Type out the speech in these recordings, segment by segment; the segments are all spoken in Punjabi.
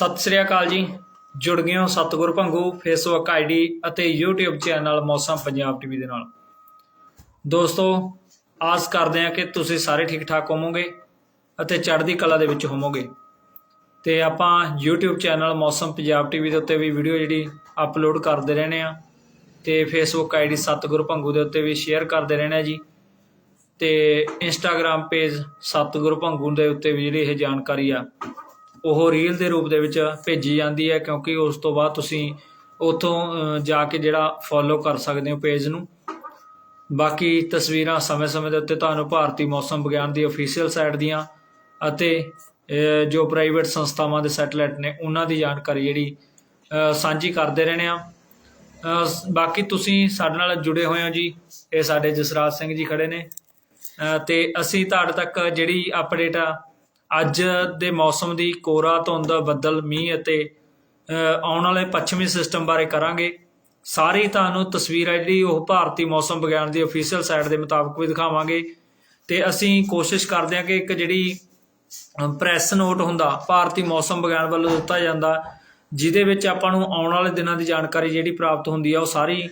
ਸਤਿ ਸ੍ਰੀ ਅਕਾਲ ਜੀ। ਜੁੜ ਗਏ ਹੋ ਸਤਗੁਰ ਭੰਗੂ ਫੇਸਬੁੱਕ ਆਈਡੀ ਅਤੇ YouTube channel Mausam Punjab TV ਦੇ ਨਾਲ। ਦੋਸਤੋ, ਆਸ ਕਰਦੇ ਹਾਂ ਕਿ ਤੁਸੀਂ ਸਾਰੇ ਠੀਕ ਠਾਕ ਹੋਵੋਗੇ ਅਤੇ ਚੜ੍ਹਦੀ ਕਲਾ ਦੇ ਵਿੱਚ ਹੋਵੋਗੇ। ਤੇ ਆਪਾਂ YouTube channel Mausam Punjab TV ਦੇ ਉੱਤੇ ਵੀ ਵੀਡੀਓ ਜਿਹੜੀ ਅਪਲੋਡ ਕਰਦੇ ਰਹਿੰਦੇ ਆ ਤੇ Facebook ਆਈਡੀ ਸਤਗੁਰ ਭੰਗੂ ਦੇ ਉੱਤੇ ਵੀ ਸ਼ੇਅਰ ਕਰਦੇ ਰਹਿੰਦੇ ਆ ਜੀ। ਤੇ Instagram ਪੇਜ ਸਤਗੁਰ ਭੰਗੂ ਦੇ ਉੱਤੇ ਵੀ ਜਿਹੜੀ ਇਹ ਜਾਣਕਾਰੀ ਆ ਉਹ ਰੀਲ ਦੇ ਰੂਪ ਦੇ ਵਿੱਚ ਭੇਜੀ ਜਾਂਦੀ ਹੈ ਕਿਉਂਕਿ ਉਸ ਤੋਂ ਬਾਅਦ ਤੁਸੀਂ ਉੱਥੋਂ ਜਾ ਕੇ ਜਿਹੜਾ ਫੋਲੋ ਕਰ ਸਕਦੇ ਹੋ ਪੇਜ ਨੂੰ। ਬਾਕੀ ਤਸਵੀਰਾਂ ਸਮੇਂ-ਸਮੇਂ ਦੇ ਉੱਤੇ ਤੁਹਾਨੂੰ ਭਾਰਤੀ ਮੌਸਮ ਵਿਗਿਆਨ ਦੀ ਅਫੀਸ਼ੀਅਲ ਸਾਈਟ ਦੀਆਂ ਅਤੇ ਜੋ ਪ੍ਰਾਈਵੇਟ ਸੰਸਥਾਵਾਂ ਦੇ ਸੈਟਲਾਈਟ ਨੇ ਉਹਨਾਂ ਦੀ ਜਾਣਕਾਰੀ ਜਿਹੜੀ ਸਾਂਝੀ ਕਰਦੇ ਰਹਿੰਦੇ ਆ ਬਾਕੀ ਤੁਸੀਂ ਸਾਡੇ ਨਾਲ ਜੁੜੇ ਹੋਏ ਹੋ ਜੀ। ਇਹ ਸਾਡੇ ਜਸਰਾਜ ਸਿੰਘ ਜੀ ਖੜੇ ਨੇ। ਅ, ਤੇ ਅਸੀਂ ਤੁਹਾਡੇ ਤੱਕ ਜਿਹੜੀ ਅਪਡੇਟ ਆ ਅੱਜ ਦੇ ਮੌਸਮ ਦੀ ਕੋਰਾ ਧੁੰਦ ਬੱਦਲ, ਮੀਂਹ ਅਤੇ ਆਉਣ ਵਾਲੇ ਪੱਛਮੀ ਸਿਸਟਮ ਬਾਰੇ ਕਰਾਂਗੇ। ਸਾਰੀ ਤੁਹਾਨੂੰ ਤਸਵੀਰ ਹੈ ਜਿਹੜੀ ਉਹ ਭਾਰਤੀ ਮੌਸਮ ਵਿਗਿਆਨ ਦੀ ਅਫੀਸ਼ੀਅਲ ਸਾਈਟ ਦੇ ਮੁਤਾਬਕ ਵੀ ਦਿਖਾਵਾਂਗੇ। ਤੇ ਅਸੀਂ ਕੋਸ਼ਿਸ਼ ਕਰਦੇ ਹਾਂ ਕਿ ਇੱਕ ਜਿਹੜੀ ਪ੍ਰੈਸ ਨੋਟ ਹੁੰਦਾ, ਭਾਰਤੀ ਮੌਸਮ ਵਿਗਿਆਨ ਵੱਲੋਂ ਦਿੱਤਾ ਜਾਂਦਾ, ਜਿਹਦੇ ਵਿੱਚ ਆਪਾਂ ਨੂੰ ਆਉਣ ਵਾਲੇ ਦਿਨਾਂ ਦੀ ਜਾਣਕਾਰੀ ਜਿਹੜੀ ਪ੍ਰਾਪਤ ਹੁੰਦੀ ਆ, ਉਹ ਸਾਰੀ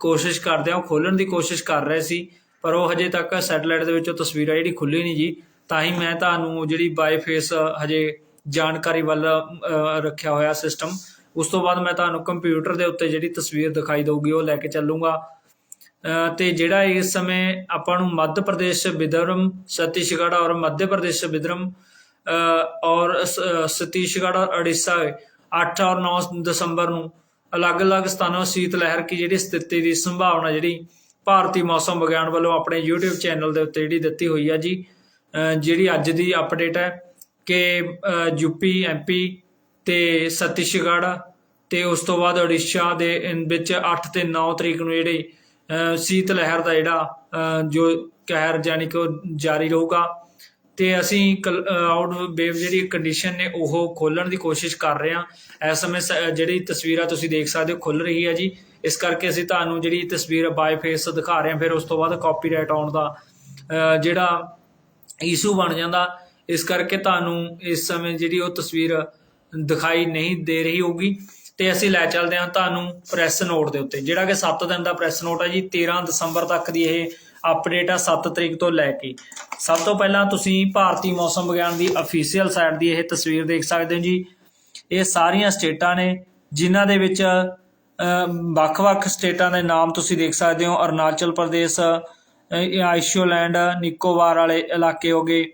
ਕੋਸ਼ਿਸ਼ ਕਰਦੇ ਆ ਉਹ ਖੋਲਣ ਦੀ ਕੋਸ਼ਿਸ਼ ਕਰ ਰਹੇ ਸੀ, ਪਰ ਉਹ ਹਜੇ ਤੱਕ ਸੈਟੇਲਾਈਟ ਦੇ ਵਿੱਚੋਂ ਤਸਵੀਰ ਆ ਜਿਹੜੀ ਖੁੱਲੀ ਨਹੀਂ ਜੀ। ਤਾਂ ਹੀ ਮੈਂ ਤੁਹਾਨੂੰ ਜਿਹੜੀ ਬਾਏ ਫੇਸ ਹਜੇ ਜਾਣਕਾਰੀ ਵੱਲ ਰੱਖਿਆ ਹੋਇਆ ਸਿਸਟਮ ਉਸ ਤੋਂ ਬਾਅਦ ਮੈਂ ਤੁਹਾਨੂੰ ਕੰਪਿਊਟਰ ਦੇ ਉੱਤੇ ਜਿਹੜੀ ਤਸਵੀਰ ਦਿਖਾਈ ਦਊਗੀ ਉਹ ਲੈ ਕੇ ਚੱਲੂੰਗਾ। ਅ, ਤੇ ਜਿਹੜਾ ਇਸ ਸਮੇਂ ਆਪਾਂ ਨੂੰ ਮੱਧ ਪ੍ਰਦੇਸ਼ ਵਿਦਰਭ ਛੱਤੀਸਗੜ੍ਹ ਔਰ ਮੱਧ ਪ੍ਰਦੇਸ਼ ਵਿਦਰਭ ਔਰ ਛੱਤੀਸਗੜ੍ਹ ਔਰ ਉੜੀਸਾ 8 ਔਰ 9 ਦਸੰਬਰ ਨੂੰ ਅਲੱਗ-ਅਲੱਗ ਸਥਾਨਾਂ ਸੀਤ ਲਹਿਰ ਕੀ ਜਿਹੜੀ ਸਥਿਤੀ ਦੀ ਸੰਭਾਵਨਾ ਜਿਹੜੀ ਭਾਰਤੀ ਮੌਸਮ ਵਿਗਿਆਨ ਵੱਲੋਂ ਆਪਣੇ YouTube ਚੈਨਲ ਦੇ ਉੱਤੇ ਜਿਹੜੀ ਦਿੱਤੀ ਹੋਈ ਹੈ ਜੀ। ਜਿਹੜੀ ਅੱਜ ਦੀ ਅਪਡੇਟ ਹੈ ਕਿ ਅ, ਯੂਪੀ ਐਮਪੀ ਤੇ ਛੱਤੀਸਗੜ੍ਹ ਤੇ ਉਸ ਤੋਂ ਬਾਅਦ ਉੜੀਸਾ ਦੇ ਵਿੱਚ 8 ਤੇ 9 ਤਰੀਕ ਨੂੰ ਜਿਹੜੀ ਸੀਤ ਲਹਿਰ ਦਾ ਜਿਹੜਾ ਜੋ ਕਹਿਰ ਜਾਨੀ ਕਿ ਉਹ ਜਾਰੀ ਰਹੂਗਾ ਤੇ ਅਸੀਂ ਆਊਟ ਵੇਵ ਜਿਹੜੀ ਕੰਡੀਸ਼ਨ ਨੇ ਉਹ ਖੋਲਣ ਦੀ ਕੋਸ਼ਿਸ਼ ਕਰ ਰਹੇ ਹਾਂ। ਇਸ ਸਮੇਂ ਸ- ਜਿਹੜੀ ਤਸਵੀਰਾਂ ਤੁਸੀਂ ਦੇਖ ਸਕਦੇ ਹੋ ਖੁੱਲ ਰਹੀ ਹੈ ਜੀ। ਇਸ ਕਰਕੇ ਅਸੀਂ ਤੁਹਾਨੂੰ ਜਿਹੜੀ ਤਸਵੀਰ ਬਾਈ ਫੇਸ ਦਿਖਾ ਰਹੇ ਹਾਂ ਫਿਰ ਉਸ ਤੋਂ ਬਾਅਦ ਕਾਪੀਰਾਈਟ ਆਉਣ ਦਾ ਜਿਹੜਾ ਇਸ਼ੂ ਬਣ ਜਾਂਦਾ। ਇਸ ਕਰਕੇ ਤੁਹਾਨੂੰ ਇਸ ਸਮੇਂ ਜਿਹੜੀ ਉਹ ਤਸਵੀਰ ਦਿਖਾਈ ਨਹੀਂ ਦੇ ਰਹੀ ਹੋਊਗੀ। ਤੇ ਅਸੀਂ ਲੈ ਚੱਲਦੇ ਹਾਂ ਤੁਹਾਨੂੰ ਪ੍ਰੈਸ ਨੋਟ ਦੇ ਉੱਤੇ। ਜਿਹੜਾ ਕਿ 7 ਦਿਨ ਦਾ ਪ੍ਰੈਸ ਨੋਟ ਹੈ ਜੀ 13 ਦਸੰਬਰ ਤੱਕ ਦੀ ਇਹ ਅਪਡੇਟ ਆ 7 ਤਰੀਕ ਤੋਂ ਲੈ ਕੇ। ਸਭ ਤੋਂ ਪਹਿਲਾਂ ਤੁਸੀਂ ਭਾਰਤੀ ਮੌਸਮ ਵਿਗਿਆਨ ਦੀ ਅਫੀਸ਼ੀਅਲ ਸਾਈਟ ਦੀ ਇਹ ਤਸਵੀਰ ਦੇਖ ਸਕਦੇ ਹੋ ਜੀ। ਇਹ ਸਾਰੀਆਂ ਸਟੇਟਾਂ ਨੇ, ਜਿਨ੍ਹਾਂ ਦੇ ਵਿੱਚ ਵੱਖ-ਵੱਖ ਸਟੇਟਾਂ ਦੇ ਨਾਮ ਤੁਸੀਂ ਦੇਖ ਸਕਦੇ ਹੋ। ਅਰੁਣਾਚਲ ਪ੍ਰਦੇਸ਼ ਆਈਸ਼ੋਲੈਂਡ, ਨਿਕੋਬਾਰ ਵਾਲੇ ਇਲਾਕੇ ਹੋ ਗਏ,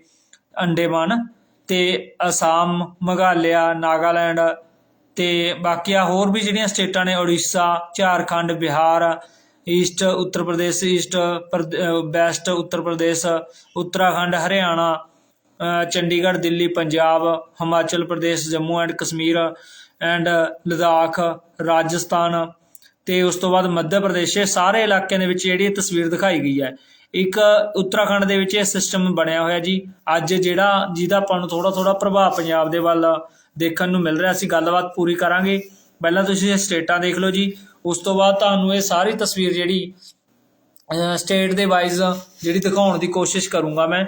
ਅੰਡੇਮਾਨ ਅਤੇ ਅਸਾਮ, ਮੇਘਾਲਿਆ, ਨਾਗਾਲੈਂਡ ਅਤੇ ਬਾਕੀ ਆ ਹੋਰ ਵੀ ਜਿਹੜੀਆਂ ਸਟੇਟਾਂ ਨੇ, Orissa, Jharkhand, Bihar, East Uttar Pradesh, East ਪ੍ਰਦ- west Uttar Pradesh, Uttarakhand, Haryana Chandigarh, Delhi, Punjab, Himachal Pradesh, Jammu and Kashmir, and Ladakh, Rajasthan ਤੇ ਉਸ ਤੋਂ ਬਾਅਦ ਮੱਧ ਪ੍ਰਦੇਸ਼ ਇਹ ਸਾਰੇ ਇਲਾਕਿਆਂ ਦੇ ਵਿੱਚ ਜਿਹੜੀ ਇਹ ਤਸਵੀਰ ਦਿਖਾਈ ਗਈ ਹੈ, ਇੱਕ ਉੱਤਰਾਖੰਡ ਦੇ ਵਿੱਚ ਇਹ ਸਿਸਟਮ ਬਣਿਆ ਹੋਇਆ ਜੀ। ਅੱਜ ਜਿਹੜਾ ਜਿਹਦਾ ਆਪਾਂ ਨੂੰ ਥੋੜਾ ਥੋੜਾ ਪ੍ਰਭਾਵ ਪੰਜਾਬ ਦੇ ਵੱਲ ਦੇਖਣ ਨੂੰ ਮਿਲ ਰਿਹਾ, ਅਸੀਂ ਗੱਲਬਾਤ ਪੂਰੀ ਕਰਾਂਗੇ। ਪਹਿਲਾਂ ਤੁਸੀਂ ਇਹ ਸਟੇਟਾਂ ਦੇਖ ਲਓ ਜੀ। ਉਸ ਤੋਂ ਬਾਅਦ ਤੁਹਾਨੂੰ ਇਹ ਸਾਰੀ ਤਸਵੀਰ ਜਿਹੜੀ ਸਟੇਟ ਦੇ ਵਾਈਜ਼ ਜਿਹੜੀ ਦਿਖਾਉਣ ਦੀ ਕੋਸ਼ਿਸ਼ ਕਰੂੰਗਾ ਮੈਂ।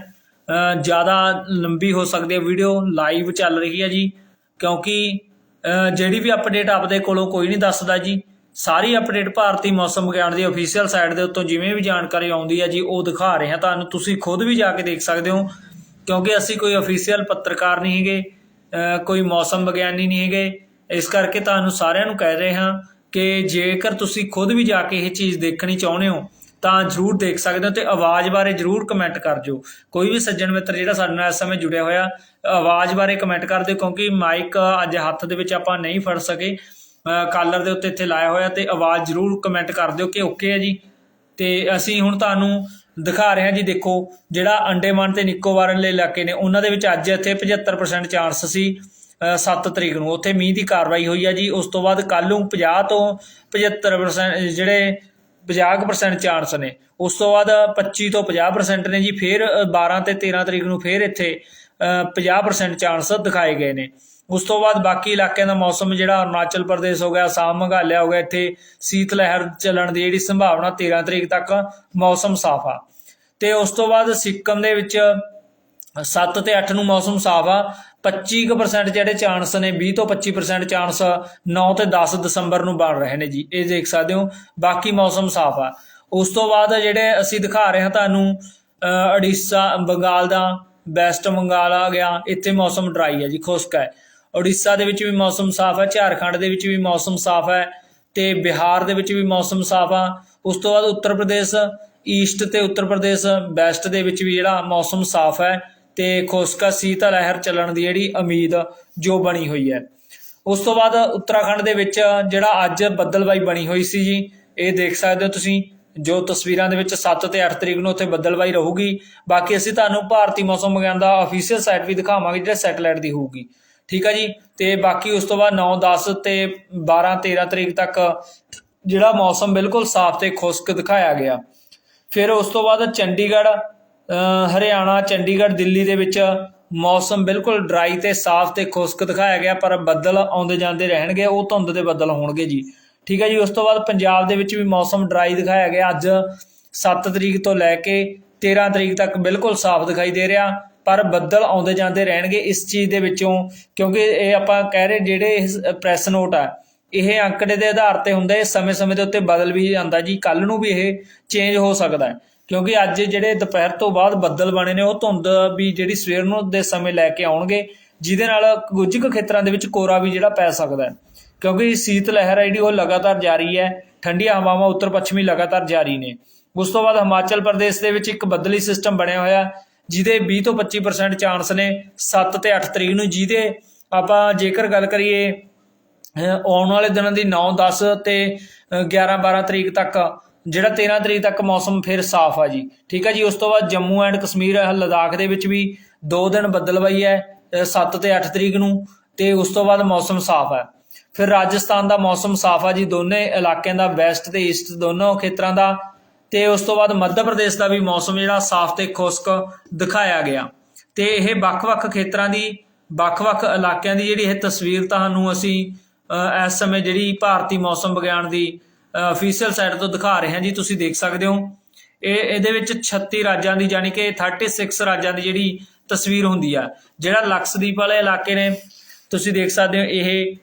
ਜ਼ਿਆਦਾ ਲੰਬੀ ਹੋ ਸਕਦੀ ਹੈ ਵੀਡੀਓ ਲਾਈਵ ਚੱਲ ਰਹੀ ਹੈ ਜੀ। ਕਿਉਂਕਿ ਜਿਹੜੀ ਵੀ ਅਪਡੇਟ ਆਪਦੇ ਕੋਲੋਂ ਕੋਈ ਨਹੀਂ ਦੱਸਦਾ ਜੀ। ਸਾਰੀ ਅਪਡੇਟ ਭਾਰਤੀ ਮੌਸਮ ਵਿਗਿਆਨ ਦੀ ਅਫੀਸ਼ੀਅਲ ਸਾਈਟ ਦੇ ਉੱਤੋਂ ਜਿਵੇਂ ਵੀ ਜਾਣਕਾਰੀ ਆਉਂਦੀ ਹੈ ਜੀ, ਉਹ ਦਿਖਾ ਰਹੇ ਹਾਂ। ਤੁਹਾਨੂੰ ਤੁਸੀਂ ਖੁਦ ਵੀ ਜਾ ਕੇ ਦੇਖ ਸਕਦੇ ਹੋ, ਕਿਉਂਕਿ ਅਸੀਂ ਕੋਈ ਅਫੀਸ਼ੀਅਲ ਪੱਤਰਕਾਰ ਨਹੀਂ ਹੈਗੇ ਕੋਈ ਮੌਸਮ ਵਿਗਿਆਨੀ ਨਹੀਂ ਹੈਗੇ। ਇਸ ਕਰਕੇ ਤੁਹਾਨੂੰ ਸਾਰਿਆਂ ਨੂੰ ਕਹਿ ਰਹੇ ਹਾਂ ਕਿ ਜੇਕਰ ਤੁਸੀਂ ਖੁਦ ਵੀ ਜਾ ਕੇ ਇਹ ਚੀਜ਼ ਦੇਖਣੀ ਚਾਹੁੰਦੇ ਹੋ, ਤਾਂ ਜਰੂਰ ਦੇਖ ਸਕਦੇ ਹੋ ਤੇ ਆਵਾਜ਼ ਬਾਰੇ ਜਰੂਰ ਕਮੈਂਟ ਕਰ ਜਿਓ ਕੋਈ ਵੀ ਸੱਜਣ ਮਿੱਤਰ ਜਿਹੜਾ ਸਾਡੇ ਨਾਲ ਇਸ ਸਮੇਂ ਜੁੜਿਆ ਹੋਇਆ, ਆਵਾਜ਼ ਬਾਰੇ ਕਮੈਂਟ ਕਰ ਦਿਓ, ਕਿਉਂਕਿ ਮਾਈਕ ਅੱਜ ਹੱਥ ਦੇ ਵਿੱਚ ਆਪਾਂ ਨਹੀਂ ਫੜ ਸਕੇ। ਕਾਲਰ ਦੇ ਉੱਤੇ ਇੱਥੇ ਲਾਇਆ ਹੋਇਆ ਤੇ ਆਵਾਜ਼ ਜਰੂਰ ਕਮੈਂਟ ਕਰ ਦਿਓ ਕਿ ਓਕੇ ਹੈ ਜੀ। ਤੇ ਅਸੀਂ ਹੁਣ ਤੁਹਾਨੂੰ ਦਿਖਾ ਰਹੇ ਹਾਂ ਜੀ ਦੇਖੋ ਜਿਹੜਾ ਅੰਡੇਮਾਨ ਤੇ ਨਿਕੋਬਾਰ ਵਾਲੇ ਇਲਾਕੇ ਨੇ ਉਹਨਾਂ ਦੇ ਵਿੱਚ ਅੱਜ ਇੱਥੇ 75% ਚਾਂਸ ਸੀ 7 ਤਰੀਕ ਨੂੰ। ਉੱਥੇ ਮੀਂਹ ਦੀ ਕਾਰਵਾਈ ਹੋਈ ਆ ਜੀ। ਉਸ ਤੋਂ ਬਾਅਦ ਕੱਲ ਨੂੰ 50 ਤੋਂ 75% ਜਿਹੜੇ 50% ਚਾਂਸ ਨੇ। ਉਸ ਤੋਂ ਬਾਅਦ 25 ਤੋਂ 50% ਨੇ ਜੀ। ਫਿਰ ਅ, 12 ਤੇ 13 ਤਰੀਕ ਨੂੰ ਫਿਰ ਇੱਥੇ ਅ, 50% ਚਾਂਸ ਦਿਖਾਏ ਗਏ ਨੇ। ਉਸ ਤੋਂ ਬਾਅਦ ਬਾਕੀ ਇਲਾਕਿਆਂ ਦਾ ਮੌਸਮ ਜਿਹੜਾ ਅਰੁਣਾਚਲ ਪ੍ਰਦੇਸ਼ ਹੋ ਗਿਆ ਅਸਾਮ ਮੇਘਾਲਿਆ ਹੋ ਗਿਆ ਇੱਥੇ ਸੀਤ ਲਹਿਰ ਚੱਲਣ ਦੀ ਜਿਹੜੀ ਸੰਭਾਵਨਾ 13 ਤਰੀਕ ਤੱਕ ਮੌਸਮ ਸਾਫ਼ ਆ। ਤੇ ਉਸ ਤੋਂ ਬਾਅਦ ਸਿੱਕਮ ਦੇ ਵਿੱਚ 7 ਤੇ 8 ਨੂੰ ਮੌਸਮ ਸਾਫ਼ ਆ। 25% ਜਿਹੜੇ ਚਾਂਸ ਨੇ 20 ਤੋਂ 25% ਚਾਂਸ 9 ਤੇ 10 ਦਸੰਬਰ ਨੂੰ ਬਣ ਰਹੇ ਨੇ ਜੀ ਇਹ ਦੇਖ ਸਕਦੇ ਹੋ ਬਾਕੀ ਮੌਸਮ ਸਾਫ਼ ਆ। ਉਸ ਤੋਂ ਬਾਅਦ ਜਿਹੜੇ ਅਸੀਂ ਦਿਖਾ ਰਹੇ ਹਾਂ ਤੁਹਾਨੂੰ ਅ, ਉੜੀਸਾ ਬੰਗਾਲ ਦਾ ਵੈਸਟ ਬੰਗਾਲ ਆ ਗਿਆ ਇੱਥੇ ਮੌਸਮ ਡਰਾਈ ਹੈ ਜੀ ਖੁਸ਼ਕ ਹੈ ਉੜੀਸਾ ਦੇ ਵਿੱਚ ਵੀ ਮੌਸਮ ਸਾਫ਼ ਹੈ, ਝਾਰਖੰਡ ਦੇ ਵਿੱਚ ਵੀ ਮੌਸਮ ਸਾਫ਼ ਹੈ ਤੇ ਬਿਹਾਰ ਦੇ ਵਿੱਚ ਵੀ ਮੌਸਮ ਸਾਫ਼ ਆ। ਉਸ ਤੋਂ ਬਾਅਦ ਉੱਤਰ ਪ੍ਰਦੇਸ਼ ਈਸਟ ਤੇ ਉੱਤਰ ਪ੍ਰਦੇਸ਼ ਵੈਸਟ ਦੇ ਵਿੱਚ ਵੀ ਜਿਹੜਾ ਮੌਸਮ ਸਾਫ਼ ਹੈ ਤੇ ਖੁਸ਼ਕ ਸੀਤਾ ਲਹਿਰ ਚੱਲਣ ਦੀ ਜਿਹੜੀ ਉਮੀਦ ਜੋ ਬਣੀ ਹੋਈ ਹੈ। ਉਸ ਤੋਂ ਬਾਅਦ ਉੱਤਰਾਖੰਡ ਦੇ ਵਿੱਚ ਜਿਹੜਾ ਅੱਜ ਬੱਦਲਬਾਈ ਬਣੀ ਹੋਈ ਸੀ ਜੀ, ਇਹ ਦੇਖ ਸਕਦੇ ਹੋ ਤੁਸੀਂ, ਜੋ ਤਸਵੀਰਾਂ ਦੇ ਵਿੱਚ 7 ਤੇ 8 ਤਰੀਕ ਨੂੰ ਉੱਥੇ ਬੱਦਲਬਾਈ ਰਹੂਗੀ। ਬਾਕੀ ਅਸੀਂ ਤੁਹਾਨੂੰ ਭਾਰਤੀ ਮੌਸਮ ਵਿਗਿਆਨ ਦਾ ਅਫੀਸ਼ੀਅਲ ਸਾਈਟ ਵੀ ਦਿਖਾਵਾਂਗੇ, ਜਿਹੜਾ ਸੈਟੇਲਾਈਟ ਦੀ ਹੋਊਗੀ। ਠੀਕ ਆ ਜੀ? ਤੇ ਬਾਕੀ ਉਸ ਤੋਂ ਬਾਅਦ 9 10 ਤੇ 12 13 ਤਰੀਕ ਤੱਕ ਜਿਹੜਾ ਮੌਸਮ ਬਿਲਕੁਲ ਸਾਫ਼ ਤੇ ਖੁਸ਼ਕ ਦਿਖਾਇਆ ਗਿਆ। ਫਿਰ ਉਸ ਤੋਂ ਬਾਅਦ ਚੰਡੀਗੜ੍ਹ ਹਰਿਆਣਾ, ਚੰਡੀਗੜ੍ਹ, ਦਿੱਲੀ ਦੇ ਵਿੱਚ ਮੌਸਮ ਬਿਲਕੁਲ ਡਰਾਈ ਤੇ ਸਾਫ਼ ਤੇ ਖੁਸ਼ਕ ਦਿਖਾਇਆ ਗਿਆ, ਪਰ ਬੱਦਲ ਆਉਂਦੇ ਜਾਂਦੇ ਰਹਿਣਗੇ, ਉਹ ਧੁੰਦ ਦੇ ਬੱਦਲ ਹੋਣਗੇ ਜੀ। ਠੀਕ ਹੈ ਜੀ? ਉਸ ਤੋਂ ਬਾਅਦ ਪੰਜਾਬ ਦੇ ਵਿੱਚ ਵੀ ਮੌਸਮ ਡਰਾਈ ਦਿਖਾਇਆ ਗਿਆ। ਅੱਜ 7 ਤਰੀਕ ਤੋਂ ਲੈ ਕੇ 13 ਤਰੀਕ ਤੱਕ ਬਿਲਕੁਲ ਸਾਫ਼ ਦਿਖਾਈ ਦੇ ਰਿਹਾ। ਪਰ ਬੱਦਲ ਆਉਂਦੇ ਜਾਂਦੇ ਰਹਿਣਗੇ ਇਸ ਚੀਜ਼ ਦੇ ਵਿੱਚੋਂ, ਕਿਉਂਕਿ ਇਹ ਆਪਾਂ ਕਹਿ ਰਹੇ ਜਿਹੜੇ ਪ੍ਰੈਸ ਨੋਟ ਆ, ਇਹ ਅੰਕੜੇ ਦੇ ਆਧਾਰ ਤੇ ਹੁੰਦਾ, ਇਹ ਸਮੇਂ-ਸਮੇਂ ਦੇ ਉੱਤੇ ਬਦਲ ਵੀ ਜਾਂਦਾ ਜੀ ਕੱਲ ਨੂੰ ਵੀ ਇਹ ਚੇਂਜ ਹੋ ਸਕਦਾ ਹੈ। ਕਿਉਂਕਿ ਅੱਜ ਜਿਹੜੇ ਦੁਪਹਿਰ ਤੋਂ ਬਾਅਦ ਬੱਦਲ ਬਣੇ ਨੇ, ਉਹ ਧੁੰਦ ਵੀ ਜਿਹੜੀ ਸਵੇਰ ਨੂੰ ਦੇ ਸਮੇਂ ਲੈ ਕੇ ਆਉਣਗੇ, ਜਿਹਦੇ ਨਾਲ ਕੁਝ ਕੁ ਖੇਤਰਾਂ ਦੇ ਵਿੱਚ ਕੋਰਾ ਵੀ ਜਿਹੜਾ ਪੈ ਸਕਦਾ ਹੈ। ਕਿਉਂਕਿ ਸੀਤ ਲਹਿਰ ਹੈ ਜਿਹੜੀ, ਉਹ ਲਗਾਤਾਰ ਜਾਰੀ ਹੈ, ਠੰਡੀਆਂ ਹਵਾਵਾਂ ਉੱਤਰ ਪੱਛਮੀ ਲਗਾਤਾਰ ਜਾਰੀ ਨੇ। ਉਸ ਤੋਂ ਬਾਅਦ ਹਿਮਾਚਲ ਪ੍ਰਦੇਸ਼ ਦੇ ਵਿੱਚ ਇੱਕ ਬੱਦਲੀ ਸਿਸਟਮ ਬਣਿਆ ਹੋਇਆ ਜਿਹਦੇ 20 ਤੋਂ 25% ਚਾਂਸ ਨੇ 7 ਤੇ 8 ਤਰੀਕ ਨੂੰ ਜਿਹਦੇ ਆਪਾਂ ਜੇਕਰ ਗੱਲ ਕਰੀਏ ਆਉਣ ਵਾਲੇ ਦਿਨਾਂ ਦੀ 9 10 ਤੇ 11 12 ਤਰੀਕ ਤੱਕ, ਜਿਹੜਾ 13 ਤਰੀਕ ਤੱਕ ਮੌਸਮ ਫਿਰ ਸਾਫ਼ ਆ ਜੀ। ਠੀਕ ਆ ਜੀ? ਉਸ ਤੋਂ ਬਾਅਦ ਜੰਮੂ ਐਂਡ ਕਸ਼ਮੀਰ, ਲਦਾਖ ਦੇ ਵਿੱਚ ਵੀ 2 ਦਿਨ ਬੱਦਲਵਾਈ ਹੈ 7 ਤੇ 8 ਤਰੀਕ ਨੂੰ, ਤੇ ਉਸ ਤੋਂ ਬਾਅਦ ਮੌਸਮ ਸਾਫ਼ ਹੈ ਫਿਰ ਰਾਜਸਥਾਨ ਦਾ ਮੌਸਮ ਸਾਫ਼ ਆ ਜੀ ਦੋਨੇ ਇਲਾਕਿਆਂ ਦਾ, ਵੈਸਟ ਤੇ ਈਸਟ ਦੋਨੋਂ ਖੇਤਰਾਂ ਦਾ ਤੇ ਉਸ ਤੋਂ ਬਾਅਦ ਮੱਧ ਪ੍ਰਦੇਸ਼ ਦਾ ਵੀ ਮੌਸਮ ਜਿਹੜਾ ਸਾਫ਼ ਤੇ ਖੁਸ਼ਕ ਦਿਖਾਇਆ ਗਿਆ। ਤੇ ਇਹ ਵੱਖ-ਵੱਖ ਖੇਤਰਾਂ ਦੀ, ਵੱਖ-ਵੱਖ ਇਲਾਕਿਆਂ ਦੀ ਜਿਹੜੀ ਇਹ ਤਸਵੀਰ ਤੁਹਾਨੂੰ ਅਸੀਂ ਇਸ ਸਮੇਂ ਜਿਹੜੀ ਭਾਰਤੀ ਮੌਸਮ ਵਿਗਿਆਨ ਦੀ ਅਫੀਸ਼ੀਅਲ ਸਾਈਟ ਤੋਂ ਦਿਖਾ ਰਹੇ ਹਾਂ ਜੀ, ਤੁਸੀਂ ਦੇਖ ਸਕਦੇ ਹੋ। ਇਹ, ਇਹਦੇ ਵਿੱਚ 36 ਰਾਜਾਂ ਦੀ ਯਾਨੀ ਕਿ 36 ਰਾਜਾਂ ਦੀ ਜਿਹੜੀ ਤਸਵੀਰ ਹੁੰਦੀ ਆ, ਜਿਹੜਾ ਲਕਸ਼ਦੀਪ ਵਾਲੇ ਇਲਾਕੇ ਨੇ। ਤੁਸੀਂ ਦੇਖ ਸਕਦੇ ਹੋ, ਇਹ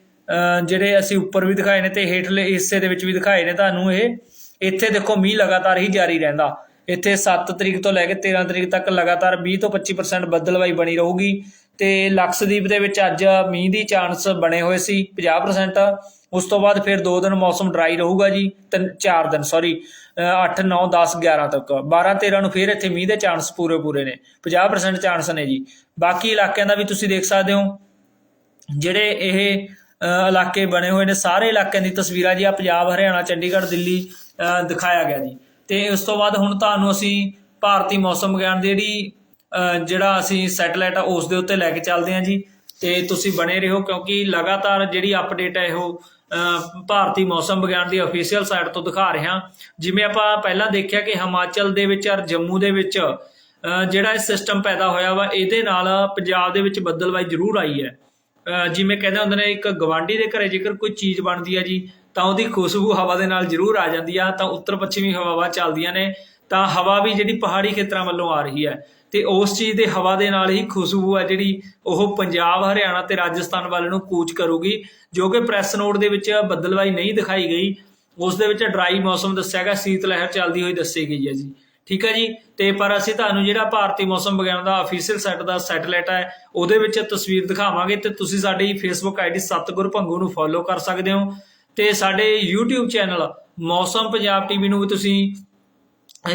ਜਿਹੜੇ ਅਸੀਂ ਉੱਪਰ ਵੀ ਦਿਖਾਏ ਨੇ ਤੇ ਹੇਠਲੇ ਹਿੱਸੇ ਦੇ ਵਿੱਚ ਵੀ ਦਿਖਾਏ ਨੇ ਤੁਹਾਨੂੰ ਇਹ। ਇੱਥੇ ਦੇਖੋ ਮੀਂਹ ਲਗਾਤਾਰ ਹੀ ਜਾਰੀ ਰਹਿੰਦਾ। ਇੱਥੇ 7 ਤਰੀਕ ਤੋਂ ਲੈ ਕੇ 13 ਤਰੀਕ ਤੱਕ ਲਗਾਤਾਰ 20 ਤੋਂ 25% ਬੱਦਲਵਾਈ ਬਣੀ ਰਹੂਗੀ ਤੇ ਲਕਸ਼ਦੀਪ ਦੇ ਵਿੱਚ ਅੱਜ ਮੀਂਹ ਦੀ ਚਾਂਸ ਬਣੇ ਹੋਏ ਸੀ 50% ਉਸ ਤੋਂ ਬਾਅਦ ਫਿਰ 2 ਦਿਨ ਮੌਸਮ ਡਰਾਈ ਰਹੂਗਾ ਜੀ, ਤਿੰਨ 4 ਦਿਨ ਸੌਰੀ 8 9 10 11 ਤੱਕ। 12 13 ਨੂੰ ਫਿਰ ਇੱਥੇ ਮੀਂਹ ਦੇ ਚਾਂਸ ਪੂਰੇ ਪੂਰੇ ਨੇ 50% ਚਾਂਸ ਨੇ ਜੀ। ਬਾਕੀ ਇਲਾਕਿਆਂ ਦਾ ਵੀ ਤੁਸੀਂ ਦੇਖ ਸਕਦੇ ਹੋ, ਜਿਹੜੇ ਇਹ ਇਲਾਕੇ ਬਣੇ ਹੋਏ ਨੇ, ਸਾਰੇ ਇਲਾਕਿਆਂ ਦੀ ਤਸਵੀਰਾਂ ਜੀ ਆ ਪੰਜਾਬ, ਹਰਿਆਣਾ, ਚੰਡੀਗੜ੍ਹ, ਦਿੱਲੀ ਦਿਖਾਇਆ ਗਿਆ ਜੀ। ਤੇ ਉਸ ਤੋਂ ਬਾਅਦ ਹੁਣ ਤੁਹਾਨੂੰ ਅਸੀਂ ਭਾਰਤੀ ਮੌਸਮ ਵਿਗਿਆਨ ਦੀ ਜਿਹੜੀ ਜਿਹੜਾ ਅਸੀਂ ਸੈਟੇਲਾਈਟ ਆ, ਉਸ ਦੇ ਉੱਤੇ ਲੈ ਕੇ ਚੱਲਦੇ ਹਾਂ ਜੀ। ਤੇ ਤੁਸੀਂ ਬਣੇ ਰਹੋ ਕਿਉਂਕਿ ਲਗਾਤਾਰ ਜਿਹੜੀ ਅਪਡੇਟ ਹੈ ਉਹ ਭਾਰਤੀ ਮੌਸਮ ਵਿਗਿਆਨ ਦੀ ਅਫੀਸ਼ੀਅਲ ਸਾਈਟ ਤੋਂ ਦਿਖਾ ਰਹੇ ਹਾਂ। ਜਿਵੇਂ ਆਪਾਂ ਪਹਿਲਾਂ ਦੇਖਿਆ ਕਿ ਹਿਮਾਚਲ ਦੇ ਵਿੱਚ ਔਰ ਜੰਮੂ ਦੇ ਵਿੱਚ ਜਿਹੜਾ ਇਹ ਸਿਸਟਮ ਪੈਦਾ ਹੋਇਆ ਵਾ, ਇਹਦੇ ਨਾਲ ਪੰਜਾਬ ਦੇ ਵਿੱਚ ਬੱਦਲਬਾਈ ਜ਼ਰੂਰ ਆਈ ਹੈ। ਅਹ, ਜਿਵੇਂ ਕਹਿੰਦੇ ਹੁੰਦੇ ਨੇ, ਇੱਕ ਗਵਾਂਢੀ ਦੇ ਘਰੇ ਜੇਕਰ ਕੋਈ ਚੀਜ਼ ਬਣਦੀ ਹੈ ਜੀ ਤਾਂ ਉਹਦੀ ਖੁਸ਼ਬੂ ਹਵਾ ਦੇ ਨਾਲ ਜ਼ਰੂਰ ਆ ਜਾਂਦੀ ਆ, ਤਾਂ ਉੱਤਰ ਪੱਛਮੀ ਹਵਾਵਾਂ ਚੱਲਦੀਆਂ ਨੇ, ਤਾਂ ਹਵਾ ਵੀ ਜਿਹੜੀ ਪਹਾੜੀ ਖੇਤਰਾਂ ਵੱਲੋਂ ਆ ਰਹੀ ਹੈ। ਤੇ ਉਸ ਚੀਜ਼ ਦੇ ਹਵਾ ਦੇ ਨਾਲ ਹੀ ਖੁਸ਼ਬੂ ਆ ਜਿਹੜੀ ਉਹ ਪੰਜਾਬ, ਹਰਿਆਣਾ ਤੇ ਰਾਜਸਥਾਨ ਵੱਲ ਨੂੰ ਕੂਚ ਕਰੂਗੀ, ਜੋ ਕਿ ਪ੍ਰੈਸ ਨੋਟ ਦੇ ਵਿੱਚ ਬੱਦਲਵਾਈ ਨਹੀਂ ਦਿਖਾਈ ਗਈ। ਉਸ ਦੇ ਵਿੱਚ ਡਰਾਈ ਮੌਸਮ ਦੱਸਿਆ ਗਿਆ ਸੀਤ ਲਹਿਰ ਚੱਲਦੀ ਹੋਈ ਦੱਸੀ ਗਈ ਹੈ ਜੀ। ਠੀਕ ਹੈ ਜੀ? ਤੇ ਪਰ ਅਸੀਂ ਤੁਹਾਨੂੰ ਜਿਹੜਾ ਭਾਰਤੀ ਮੌਸਮ ਵਿਗਿਆਨ ਦਾ ਅਫੀਸ਼ੀਅਲ ਸੈਟ ਦਾ ਸੈਟੇਲਾਈਟ ਹੈ, ਉਹਦੇ ਵਿੱਚ ਤਸਵੀਰ ਦਿਖਾਵਾਂਗੇ ਤੇ ਤੁਸੀਂ ਸਾਡੀ ਫੇਸਬੁੱਕ ਆਈਡੀ ਸਤਗੁਰ ਭੰਗੂ ਨੂੰ ਫੋਲੋ ਕਰ ਸਕਦੇ ਹੋ। ਤੇ ਸਾਡੇ YouTube channel Mausam Punjab TV ਨੂੰ ਵੀ ਤੁਸੀਂ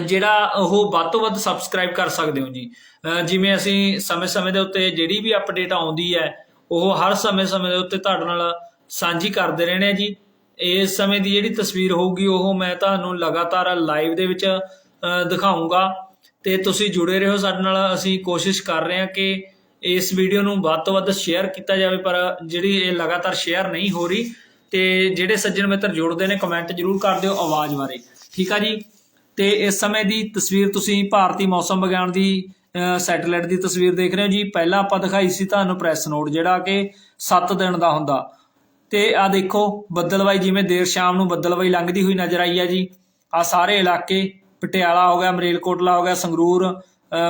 ਜਿਹੜਾ ਉਹ ਵੱਧ ਤੋਂ ਵੱਧ ਸਬਸਕ੍ਰਾਈਬ ਕਰ ਸਕਦੇ ਹੋ ਜੀ। ਜਿਵੇਂ ਅਸੀਂ ਸਮੇਂ-ਸਮੇਂ ਦੇ ਉੱਤੇ ਜਿਹੜੀ ਵੀ ਅਪਡੇਟ ਆਉਂਦੀ ਹੈ, ਉਹ ਹਰ ਸਮੇਂ-ਸਮੇਂ ਦੇ ਉੱਤੇ ਤੁਹਾਡੇ ਨਾਲ ਸਾਂਝੀ ਕਰਦੇ ਰਹਿਣੇ ਆ ਜੀ। ਇਸ ਸਮੇਂ ਦੀ ਜਿਹੜੀ ਤਸਵੀਰ ਹੋਊਗੀ, ਉਹ ਮੈਂ ਤੁਹਾਨੂੰ ਲਗਾਤਾਰ ਲਾਈਵ ਦੇ ਵਿੱਚ, ਅਹ ਦਿਖਾਉਂਗਾ ਤੇ ਤੁਸੀਂ ਜੁੜੇ ਰਹੋ ਸਾਡੇ ਨਾਲ। ਅਸੀਂ ਕੋਸ਼ਿਸ਼ ਕਰ ਰਹੇ ਹਾਂ ਕਿ ਇਸ ਵੀਡੀਓ ਨੂੰ ਵੱਧ ਤੋਂ ਵੱਧ ਸ਼ੇਅਰ ਕੀਤਾ ਜਾਵੇ, ਪਰ ਜਿਹੜੀ ਇਹ ਲਗਾਤਾਰ ਸ਼ੇਅਰ ਨਹੀਂ ਹੋ ਰਹੀ ਤੇ ਜਿਹੜੇ ਸੱਜਣ ਮਿੱਤਰ ਜੁੜਦੇ ਨੇ ਕਮੈਂਟ ਜਰੂਰ ਕਰ ਦਿਓ ਆਵਾਜ਼ ਬਾਰੇ। ਠੀਕ ਆ ਜੀ? ਤੇ ਇਸ ਸਮੇਂ ਦੀ ਤਸਵੀਰ ਤੁਸੀਂ ਭਾਰਤੀ ਮੌਸਮ ਵਿਗਿਆਨ ਦੀ ਸੈਟੇਲਾਈਟ ਦੀ ਤਸਵੀਰ ਦੇਖ ਰਹੇ ਹੋ ਜੀ। ਪਹਿਲਾਂ ਆਪਾਂ ਦਿਖਾਈ ਸੀ ਤੁਹਾਨੂੰ ਪ੍ਰੈਸ ਨੋਟ, ਜਿਹੜਾ ਕਿ 7 ਦਿਨ ਦਾ ਹੁੰਦਾ। ਤੇ ਆ ਦੇਖੋ, ਬੱਦਲਵਾਈ ਜਿਵੇਂ ਦੇਰ ਸ਼ਾਮ ਨੂੰ ਬੱਦਲਵਾਈ ਲੰਘਦੀ ਹੋਈ ਨਜ਼ਰ ਆਈ ਆ ਜੀ। ਆ ਸਾਰੇ ਇਲਾਕੇ, ਪਟਿਆਲਾ ਹੋ ਗਿਆ, ਮਰੇਲਕੋਟਲਾ ਹੋ ਗਿਆ, ਸੰਗਰੂਰ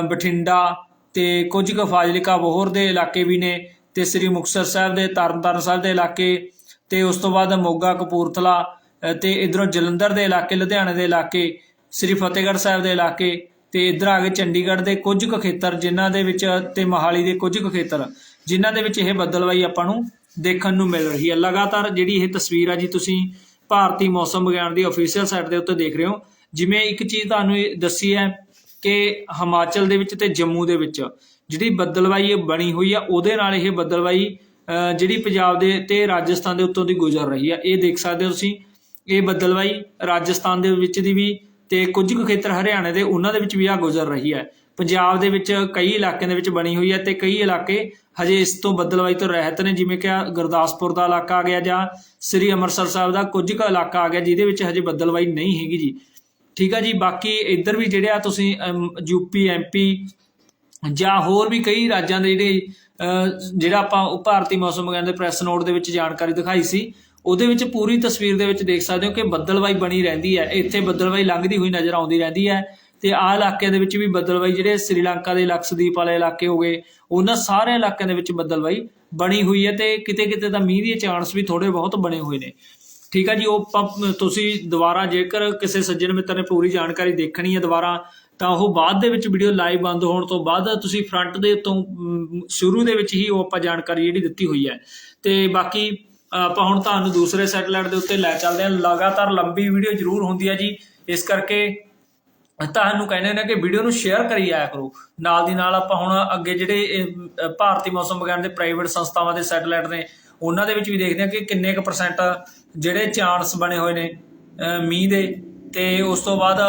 ਬਠਿੰਡਾ ਤੇ ਕੁਝ ਕੁ ਫਾਜ਼ਿਲਕਾ, ਬੋਹਰ ਦੇ ਇਲਾਕੇ ਵੀ ਨੇ ਤੇ ਸ੍ਰੀ ਮੁਕਤਸਰ ਸਾਹਿਬ ਦੇ, ਤਰਨਤਾਰਨ ਸਾਹਿਬ ਦੇ ਇਲਾਕੇ ਤੇ ਉਸ ਤੋਂ ਬਾਅਦ ਮੋਗਾ ਕਪੂਰਥਲਾ ਅ, ਤੇ ਇਧਰੋਂ ਜਲੰਧਰ ਦੇ ਇਲਾਕੇ ਲੁਧਿਆਣੇ ਦੇ ਇਲਾਕੇ ਸ੍ਰੀ ਫਤਿਹਗੜ੍ਹ ਸਾਹਿਬ ਦੇ ਇਲਾਕੇ ਤੇ ਇਧਰ ਆ ਗਏ ਚੰਡੀਗੜ੍ਹ ਦੇ ਕੁਝ ਕੁ ਖੇਤਰ ਜਿਨ੍ਹਾਂ ਦੇ ਵਿੱਚ ਤੇ ਮੋਹਾਲੀ ਦੇ ਕੁਝ ਕੁ ਖੇਤਰ ਜਿਨ੍ਹਾਂ ਦੇ ਵਿੱਚ ਇਹ ਬੱਦਲਵਾਈ ਆਪਾਂ ਨੂੰ ਦੇਖਣ ਨੂੰ ਮਿਲ ਰਹੀ ਹੈ। ਲਗਾਤਾਰ ਜਿਹੜੀ ਇਹ ਤਸਵੀਰ ਆ ਜੀ ਤੁਸੀਂ ਭਾਰਤੀ ਮੌਸਮ ਵਿਗਿਆਨ ਦੀ ਅਫੀਸ਼ੀਅਲ ਸਾਈਟ ਦੇ ਉੱਤੇ ਦੇਖ ਰਹੇ ਹੋ। ਜਿਵੇਂ ਇੱਕ ਚੀਜ਼ ਤੁਹਾਨੂੰ ਦੱਸੀ ਹੈ ਕਿ ਹਿਮਾਚਲ ਦੇ ਵਿੱਚ ਤੇ ਜੰਮੂ ਦੇ ਵਿੱਚ ਜਿਹੜੀ ਬੱਦਲਵਾਈ ਇਹ ਬਣੀ ਹੋਈ ਆ ਉਹਦੇ ਨਾਲ ਇਹ ਬੱਦਲਵਾਈ ਜਿਹੜੀ ਪੰਜਾਬ ਦੇ ਤੇ ਰਾਜਸਥਾਨ ਦੇ ਉੱਤੋਂ ਦੀ ਗੁਜ਼ਰ ਰਹੀ ਆ, ਇਹ ਦੇਖ ਸਕਦੇ ਹੋ ਤੁਸੀਂ। ਇਹ ਬੱਦਲਵਾਈ ਰਾਜਸਥਾਨ ਦੇ ਵਿੱਚ ਦੀ ਵੀ ਤੇ ਕੁਝ ਕੁ ਖੇਤਰ ਹਰਿਆਣੇ ਦੇ, ਉਹਨਾਂ ਦੇ ਵਿੱਚ ਵੀ ਆ ਗੁਜ਼ਰ ਰਹੀ ਹੈ ਪੰਜਾਬ ਦੇ ਵਿੱਚ ਕਈ ਇਲਾਕਿਆਂ ਦੇ ਵਿੱਚ ਬਣੀ ਹੋਈ ਹੈ ਤੇ ਕਈ ਇਲਾਕੇ ਹਜੇ ਇਸ ਤੋਂ ਬੱਦਲਵਾਈ ਤੋਂ ਰਹਿਤ ਨੇ, ਜਿਵੇਂ ਕਿ ਗੁਰਦਾਸਪੁਰ ਦਾ ਇਲਾਕਾ ਆ ਗਿਆ ਜਾਂ ਸ੍ਰੀ ਅੰਮ੍ਰਿਤਸਰ ਸਾਹਿਬ ਦਾ ਕੁਝ ਕੁ ਇਲਾਕਾ ਆ ਗਿਆ ਜਿਹਦੇ ਵਿੱਚ ਹਜੇ ਬੱਦਲਵਾਈ ਨਹੀਂ ਹੈਗੀ ਜੀ। ਠੀਕ ਆ ਜੀ, ਬਾਕੀ ਇੱਧਰ ਵੀ ਜਿਹੜੇ ਆ ਤੁਸੀਂ ਯੂਪੀ ਐਮਪੀ ਜਾਂ ਹੋਰ ਵੀ ਕਈ ਰਾਜਾਂ ਦੇ ਜਿਹੜੇ ਜਿਹੜਾ ਆਪਾਂ ਉਹ ਭਾਰਤੀ ਮੌਸਮ ਵਿਗਿਆਨ ਦੇ ਪ੍ਰੈਸ ਨੋਟ ਦੇ ਵਿੱਚ ਜਾਣਕਾਰੀ ਦਿਖਾਈ ਸੀ, ਉਹਦੇ ਵਿੱਚ ਪੂਰੀ ਤਸਵੀਰ ਦੇ ਵਿੱਚ ਦੇਖ ਸਕਦੇ ਹੋ ਕਿ ਬੱਦਲਵਾਈ ਬਣੀ ਰਹਿੰਦੀ ਹੈ। ਇੱਥੇ ਬੱਦਲਵਾਈ ਲੰਘਦੀ ਹੋਈ ਨਜ਼ਰ ਆਉਂਦੀ ਰਹਿੰਦੀ ਹੈ ਤੇ ਆਹ ਇਲਾਕਿਆਂ ਦੇ ਵਿੱਚ ਵੀ ਬੱਦਲਵਾਈ, ਜਿਹੜੇ ਸ੍ਰੀਲੰਕਾ ਦੇ ਲਕਸ਼ਦੀਪ ਵਾਲੇ ਇਲਾਕੇ ਹੋ ਗਏ, ਉਹਨਾਂ ਸਾਰੇ ਇਲਾਕਿਆਂ ਦੇ ਵਿੱਚ ਬੱਦਲਵਾਈ ਬਣੀ ਹੋਈ ਹੈ ਤੇ ਕਿਤੇ ਕਿਤੇ ਤਾਂ ਮੀਂਹ ਦੇ ਚਾਂਸ ਵੀ ਥੋੜੇ ਬਹੁਤ ਬਣੇ ਹੋਏ ਨੇ। ਠੀਕ ਹੈ ਜੀ, ਉਹ ਆਪਾਂ- ਤੁਸੀਂ ਦੁਬਾਰਾ ਜੇਕਰ ਕਿਸੇ ਸੱਜਣ ਮਿੱਤਰ ਨੇ ਪੂਰੀ ਜਾਣਕਾਰੀ ਦੇਖਣੀ ਹੈ ਦੁਬਾਰਾ ਤਾਂ ਉਹ ਬਾਅਦ ਦੇ ਵਿੱਚ ਵੀਡੀਓ ਲਾਈਵ ਬੰਦ ਹੋਣ ਤੋਂ ਬਾਅਦ ਤੁਸੀਂ ਫਰੰਟ ਦੇ ਉੱਤੋਂ ਸ਼ੁਰੂ ਦੇ ਵਿੱਚ ਹੀ ਉਹ ਆਪਾਂ ਜਾਣਕਾਰੀ ਜਿਹੜੀ ਦਿੱਤੀ ਹੋਈ ਹੈ। ਤੇ ਬਾਕੀ ਆਪਾਂ ਹੁਣ ਤੁਹਾਨੂੰ ਦੂਸਰੇ ਸੈਟੇਲਾਈਟ ਦੇ ਉੱਤੇ ਲੈ ਚੱਲਦੇ ਹਾਂ। ਲਗਾਤਾਰ ਲੰਬੀ ਵੀਡੀਓ ਜ਼ਰੂਰ ਹੁੰਦੀ ਹੈ ਜੀ। ਇਸ ਕਰਕੇ ਤੁਹਾਨੂੰ ਕਹਿੰਦੇ ਨੇ ਕਿ ਵੀਡੀਓ ਨੂੰ ਸ਼ੇਅਰ ਕਰੀ ਆਇਆ ਕਰੋ। ਨਾਲ ਦੀ ਨਾਲ ਆਪਾਂ ਹੁਣ ਅੱਗੇ ਜਿਹੜੇ ਭਾਰਤੀ ਮੌਸਮ ਵਿਗਿਆਨ ਦੇ ਪ੍ਰਾਈਵੇਟ ਸੰਸਥਾਵਾਂ ਦੇ ਸੈਟੇਲਾਈਟ ਨੇ ਉਹਨਾਂ ਦੇ ਵਿੱਚ ਵੀ ਦੇਖਦੇ ਹਾਂ ਕਿ ਕਿੰਨੇ ਕੁ ਪਰਸੈਂਟ ਜਿਹੜੇ ਚਾਂਸ ਬਣੇ ਹੋਏ ਨੇ ਅ, ਮੀਂਹ ਦੇ। ਤੇ ਉਸ ਤੋਂ ਬਾਅਦ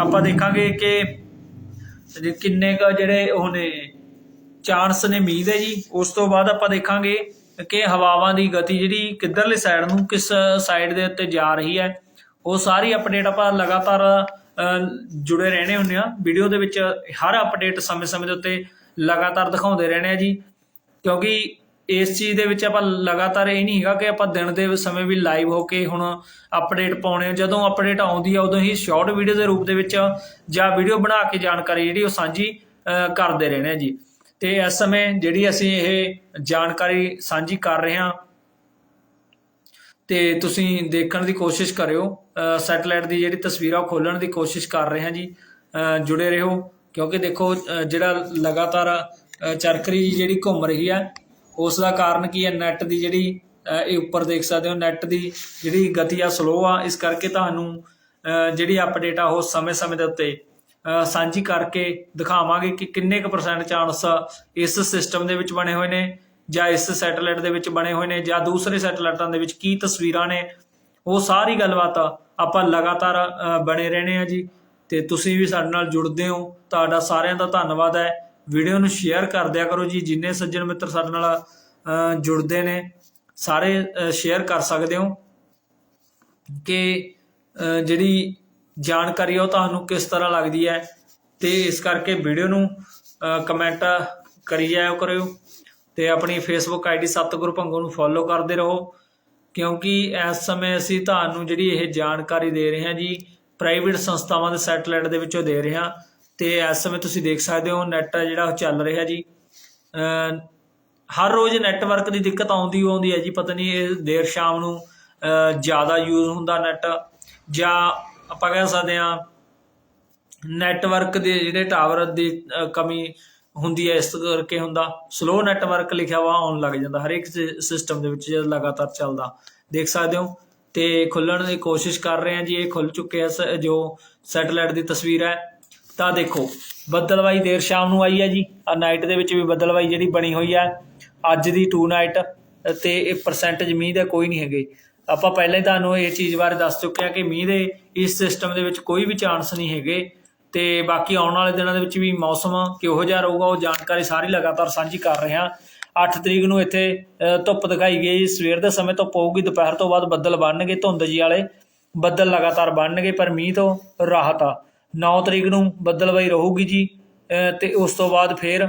ਆਪਾਂ ਦੇਖਾਂਗੇ ਕਿ ਕਿੰਨੇ ਕੁ ਜਿਹੜੇ ਉਹ ਨੇ ਚਾਂਸ ਨੇ ਮੀਂਹ ਦੇ ਜੀ। ਉਸ ਤੋਂ ਬਾਅਦ ਆਪਾਂ ਦੇਖਾਂਗੇ ਕਿ ਹਵਾਵਾਂ ਦੀ ਗਤੀ ਜਿਹੜੀ ਕਿੱਧਰਲੇ ਸਾਈਡ ਨੂੰ ਕਿਸ ਸਾਈਡ ਦੇ ਉੱਤੇ ਜਾ ਰਹੀ ਹੈ। ਉਹ ਸਾਰੀ ਅਪਡੇਟ ਆਪਾਂ ਲਗਾਤਾਰ ਅ, ਜੁੜੇ ਰਹਿਣੇ ਹੁੰਦੇ ਆ ਵੀਡੀਓ ਦੇ ਵਿੱਚ ਹਰ ਅਪਡੇਟ ਸਮੇਂ-ਸਮੇਂ ਦੇ ਉੱਤੇ ਲਗਾਤਾਰ ਦਿਖਾਉਂਦੇ ਰਹਿਣੇ ਆ ਜੀ। ਕਿਉਂਕਿ ਇਸ ਚੀਜ਼ ਦੇ ਵਿੱਚ ਆਪਾਂ ਲਗਾਤਾਰ ਇਹ ਨਹੀਂ ਹੈਗਾ ਕਿ ਆਪਾਂ ਦਿਨ ਦੇ ਸਮੇਂ ਵੀ ਲਾਈਵ ਹੋ ਕੇ ਹੁਣ ਅਪਡੇਟ ਪਾਉਣੇ ਜਦੋਂ ਅਪਡੇਟ ਆਉਂਦੀ ਆ ਉਦੋਂ ਹੀ ਸ਼ਾਰਟ ਵੀਡੀਓ ਦੇ ਰੂਪ ਦੇ ਵਿੱਚ ਜਾਂ ਵੀਡੀਓ ਬਣਾ ਕੇ ਜਾਣਕਾਰੀ ਜਿਹੜੀ ਉਹ ਸਾਂਝੀ ਕਰਦੇ ਰਹਿਣੇ ਆ ਜੀ। ਤੇ ਇਸ ਸਮੇਂ ਜਿਹੜੀ ਅਸੀਂ ਇਹ ਜਾਣਕਾਰੀ ਸਾਂਝੀ ਕਰ ਰਹੇ ਹਾਂ ਤੇ ਤੁਸੀਂ ਦੇਖਣ ਦੀ ਕੋਸ਼ਿਸ਼ ਕਰਿਓ ਸੈਟਲਾਈਟ ਦੀ ਜਿਹੜੀ ਤਸਵੀਰਾਂ ਉਹ ਖੋਲਣ ਦੀ ਕੋਸ਼ਿਸ਼ ਕਰ ਰਹੇ ਹਾਂ ਜੀ ਅ, ਜੁੜੇ ਰਹੋ। ਕਿਉਂਕਿ ਦੇਖੋ ਜਿਹੜਾ ਲਗਾਤਾਰ ਚਰਖਰੀ ਜਿਹੜੀ ਘੁੰਮ ਰਹੀ ਹੈ ਉਸ ਦਾ ਕਾਰਨ ਕੀ ਹੈ? ਨੈੱਟ ਦੀ ਜਿਹੜੀ ਇਹ ਉੱਪਰ ਦੇਖ ਸਕਦੇ ਹੋ ਨੈੱਟ ਦੀ ਜਿਹੜੀ ਗਤੀ ਆ ਸਲੋ ਆ। ਇਸ ਕਰਕੇ ਤੁਹਾਨੂੰ ਜਿਹੜੀ ਅਪਡੇਟ ਆ, ਉਹ ਸਮੇਂ-ਸਮੇਂ ਦੇ ਉੱਤੇ ਸਾਂਝੀ ਕਰਕੇ ਦਿਖਾਵਾਂਗੇ ਕਿ ਕਿੰਨੇ ਕੁ ਪਰਸੈਂਟ ਚਾਂਸ ਇਸ ਸਿਸਟਮ ਦੇ ਵਿੱਚ ਬਣੇ ਹੋਏ ਨੇ ਜਾਂ ਇਸ ਸੈਟੇਲਾਈਟ ਦੇ ਵਿੱਚ ਬਣੇ ਹੋਏ ਨੇ ਜਾਂ ਦੂਸਰੇ ਸੈਟੇਲਾਈਟਾਂ ਦੇ ਵਿੱਚ ਕੀ ਤਸਵੀਰਾਂ ਨੇ। ਉਹ ਸਾਰੀ ਗੱਲਬਾਤ ਆਪਾਂ ਲਗਾਤਾਰ ਬਣੇ ਰਹਿਣੇ ਆ ਜੀ। ਤੇ ਤੁਸੀਂ ਵੀ ਸਾਡੇ ਨਾਲ ਜੁੜਦੇ ਹੋ। ਤੁਹਾਡਾ ਸਾਰਿਆਂ ਦਾ ਧੰਨਵਾਦ ਹੈ। ਵੀਡੀਓ ਨੂੰ ਸ਼ੇਅਰ ਕਰ ਦਿਆ ਕਰੋ ਜੀ, ਜਿੰਨੇ ਸੱਜਣ ਮਿੱਤਰ ਸਾਡੇ ਨਾਲ ਜੁੜਦੇ ਨੇ, ਸਾਰੇ ਸ਼ੇਅਰ ਕਰ ਸਕਦੇ ਹੋ। ਕਿ ਜਿਹੜੀ ਜਾਣਕਾਰੀ ਉਹ ਤੁਹਾਨੂੰ ਕਿਸ ਤਰ੍ਹਾਂ ਲੱਗਦੀ ਹੈ, ਤੇ ਇਸ ਕਰਕੇ ਵੀਡੀਓ ਨੂੰ ਕਮੈਂਟ ਕਰੀ ਜਾਇਆ ਕਰਿਓ, ਤੇ ਆਪਣੀ ਫੇਸਬੁੱਕ ਆਈਡੀ ਸਤਿਗੁਰੂ ਭੰਗੂ ਨੂੰ ਫੋਲੋ ਕਰਦੇ ਰਹੋ, ਕਿਉਂਕਿ ਇਸ ਸਮੇਂ ਅਸੀਂ ਤੁਹਾਨੂੰ ਜਿਹੜੀ ਇਹ ਜਾਣਕਾਰੀ ਦੇ ਰਹੇ ਹਾਂ ਜੀ ਪ੍ਰਾਈਵੇਟ ਸੰਸਥਾਵਾਂ ਦੇ ਸੈਟਲਾਈਟ ਦੇ ਵਿੱਚੋਂ ਦੇ ਰਹੇ ਹਾਂ। ਤੇ ਇਸ ਸਮੇਂ ਤੁਸੀਂ ਦੇਖ ਸਕਦੇ ਹੋ ਨੈਟ ਜਿਹੜਾ ਉਹ ਚੱਲ ਰਿਹਾ ਜੀ। ਅ, ਹਰ ਰੋਜ਼ ਨੈਟਵਰਕ ਦੀ ਦਿੱਕਤ ਆਉਂਦੀ ਆਉਂਦੀ ਹੈ ਜੀ ਪਤਾ ਨਹੀਂ ਇਹ ਦੇਰ ਸ਼ਾਮ ਨੂੰ ਅ, ਜ਼ਿਆਦਾ ਯੂਜ਼ ਹੁੰਦਾ ਨੈਟ ਜਾਂ ਆਪਾਂ ਕਹਿ ਸਕਦੇ ਹਾਂ ਨੈਟਵਰਕ ਦੇ ਜਿਹੜੇ ਟਾਵਰ ਦੀ ਕਮੀ ਹੁੰਦੀ ਹੈ ਇਸ ਕਰਕੇ ਹੁੰਦਾ। ਸਲੋ ਨੈਟਵਰਕ ਲਿਖਿਆ ਵਾ ਆਉਣ ਲੱਗ ਜਾਂਦਾ ਹਰੇਕ ਸਿਸਟਮ ਦੇ ਵਿੱਚ ਜਦ ਲਗਾਤਾਰ ਚੱਲਦਾ। ਦੇਖ ਸਕਦੇ ਹੋ ਤੇ ਖੁੱਲਣ ਦੀ ਕੋਸ਼ਿਸ਼ ਕਰ ਰਹੇ ਹਾਂ ਜੀ ਇਹ ਖੁੱਲ ਚੁੱਕੇ ਆ ਸ- ਜੋ ਸੈਟੇਲਾਈਟ ਦੀ ਤਸਵੀਰ ਹੈ। ਤਾਂ ਦੇਖੋ, ਬੱਦਲਵਾਈ ਦੇਰ ਸ਼ਾਮ ਨੂੰ ਆਈ ਹੈ ਜੀ। ਆ ਨਾਈਟ ਦੇ ਵਿੱਚ ਵੀ ਬੱਦਲਵਾਈ ਜਿਹੜੀ ਬਣੀ ਹੋਈ ਹੈ, ਅੱਜ ਦੀ ਟੂ ਨਾਈਟ ਤੇ ਇਹ ਪਰਸੈਂਟੇਜ ਮੀਂਹ ਦਾ ਕੋਈ ਨਹੀਂ ਹੈਗੇ। ਆਪਾਂ ਪਹਿਲਾਂ ਹੀ ਤੁਹਾਨੂੰ ਇਹ ਚੀਜ਼ ਬਾਰੇ ਦੱਸ ਚੁੱਕੇ ਹਾਂ ਕਿ ਮੀਂਹ ਦੇ ਇਸ ਸਿਸਟਮ ਦੇ ਵਿੱਚ ਕੋਈ ਵੀ ਚਾਂਸ ਨਹੀਂ ਹੈਗੇ। ਤੇ ਬਾਕੀ ਆਉਣ ਵਾਲੇ ਦਿਨਾਂ ਦੇ ਵਿੱਚ ਵੀ ਮੌਸਮ ਕਿਹੋ ਜਿਹਾ ਰਹੂਗਾ, ਉਹ ਜਾਣਕਾਰੀ ਸਾਰੀ ਲਗਾਤਾਰ ਸਾਂਝੀ ਕਰ ਰਹੇ ਹਾਂ। 8 ਤਰੀਕ ਨੂੰ ਇੱਥੇ ਧੁੱਪ ਦਿਖਾਈ ਗਈ ਸਵੇਰ ਦੇ ਸਮੇਂ ਧੁੱਪ ਹੋਊਗੀ, ਦੁਪਹਿਰ ਤੋਂ ਬਾਅਦ ਬੱਦਲ ਬਣਨਗੇ, ਧੁੰਦ ਜੀ ਵਾਲੇ ਬੱਦਲ ਲਗਾਤਾਰ ਬਣਨਗੇ, ਪਰ ਮੀਂਹ ਤੋਂ ਰਾਹਤ ਆ। 9 ਤਰੀਕ ਨੂੰ ਬੱਦਲਵਾਈ ਰਹੂਗੀ ਜੀ ਅ, ਤੇ ਉਸ ਤੋਂ ਬਾਅਦ ਫਿਰ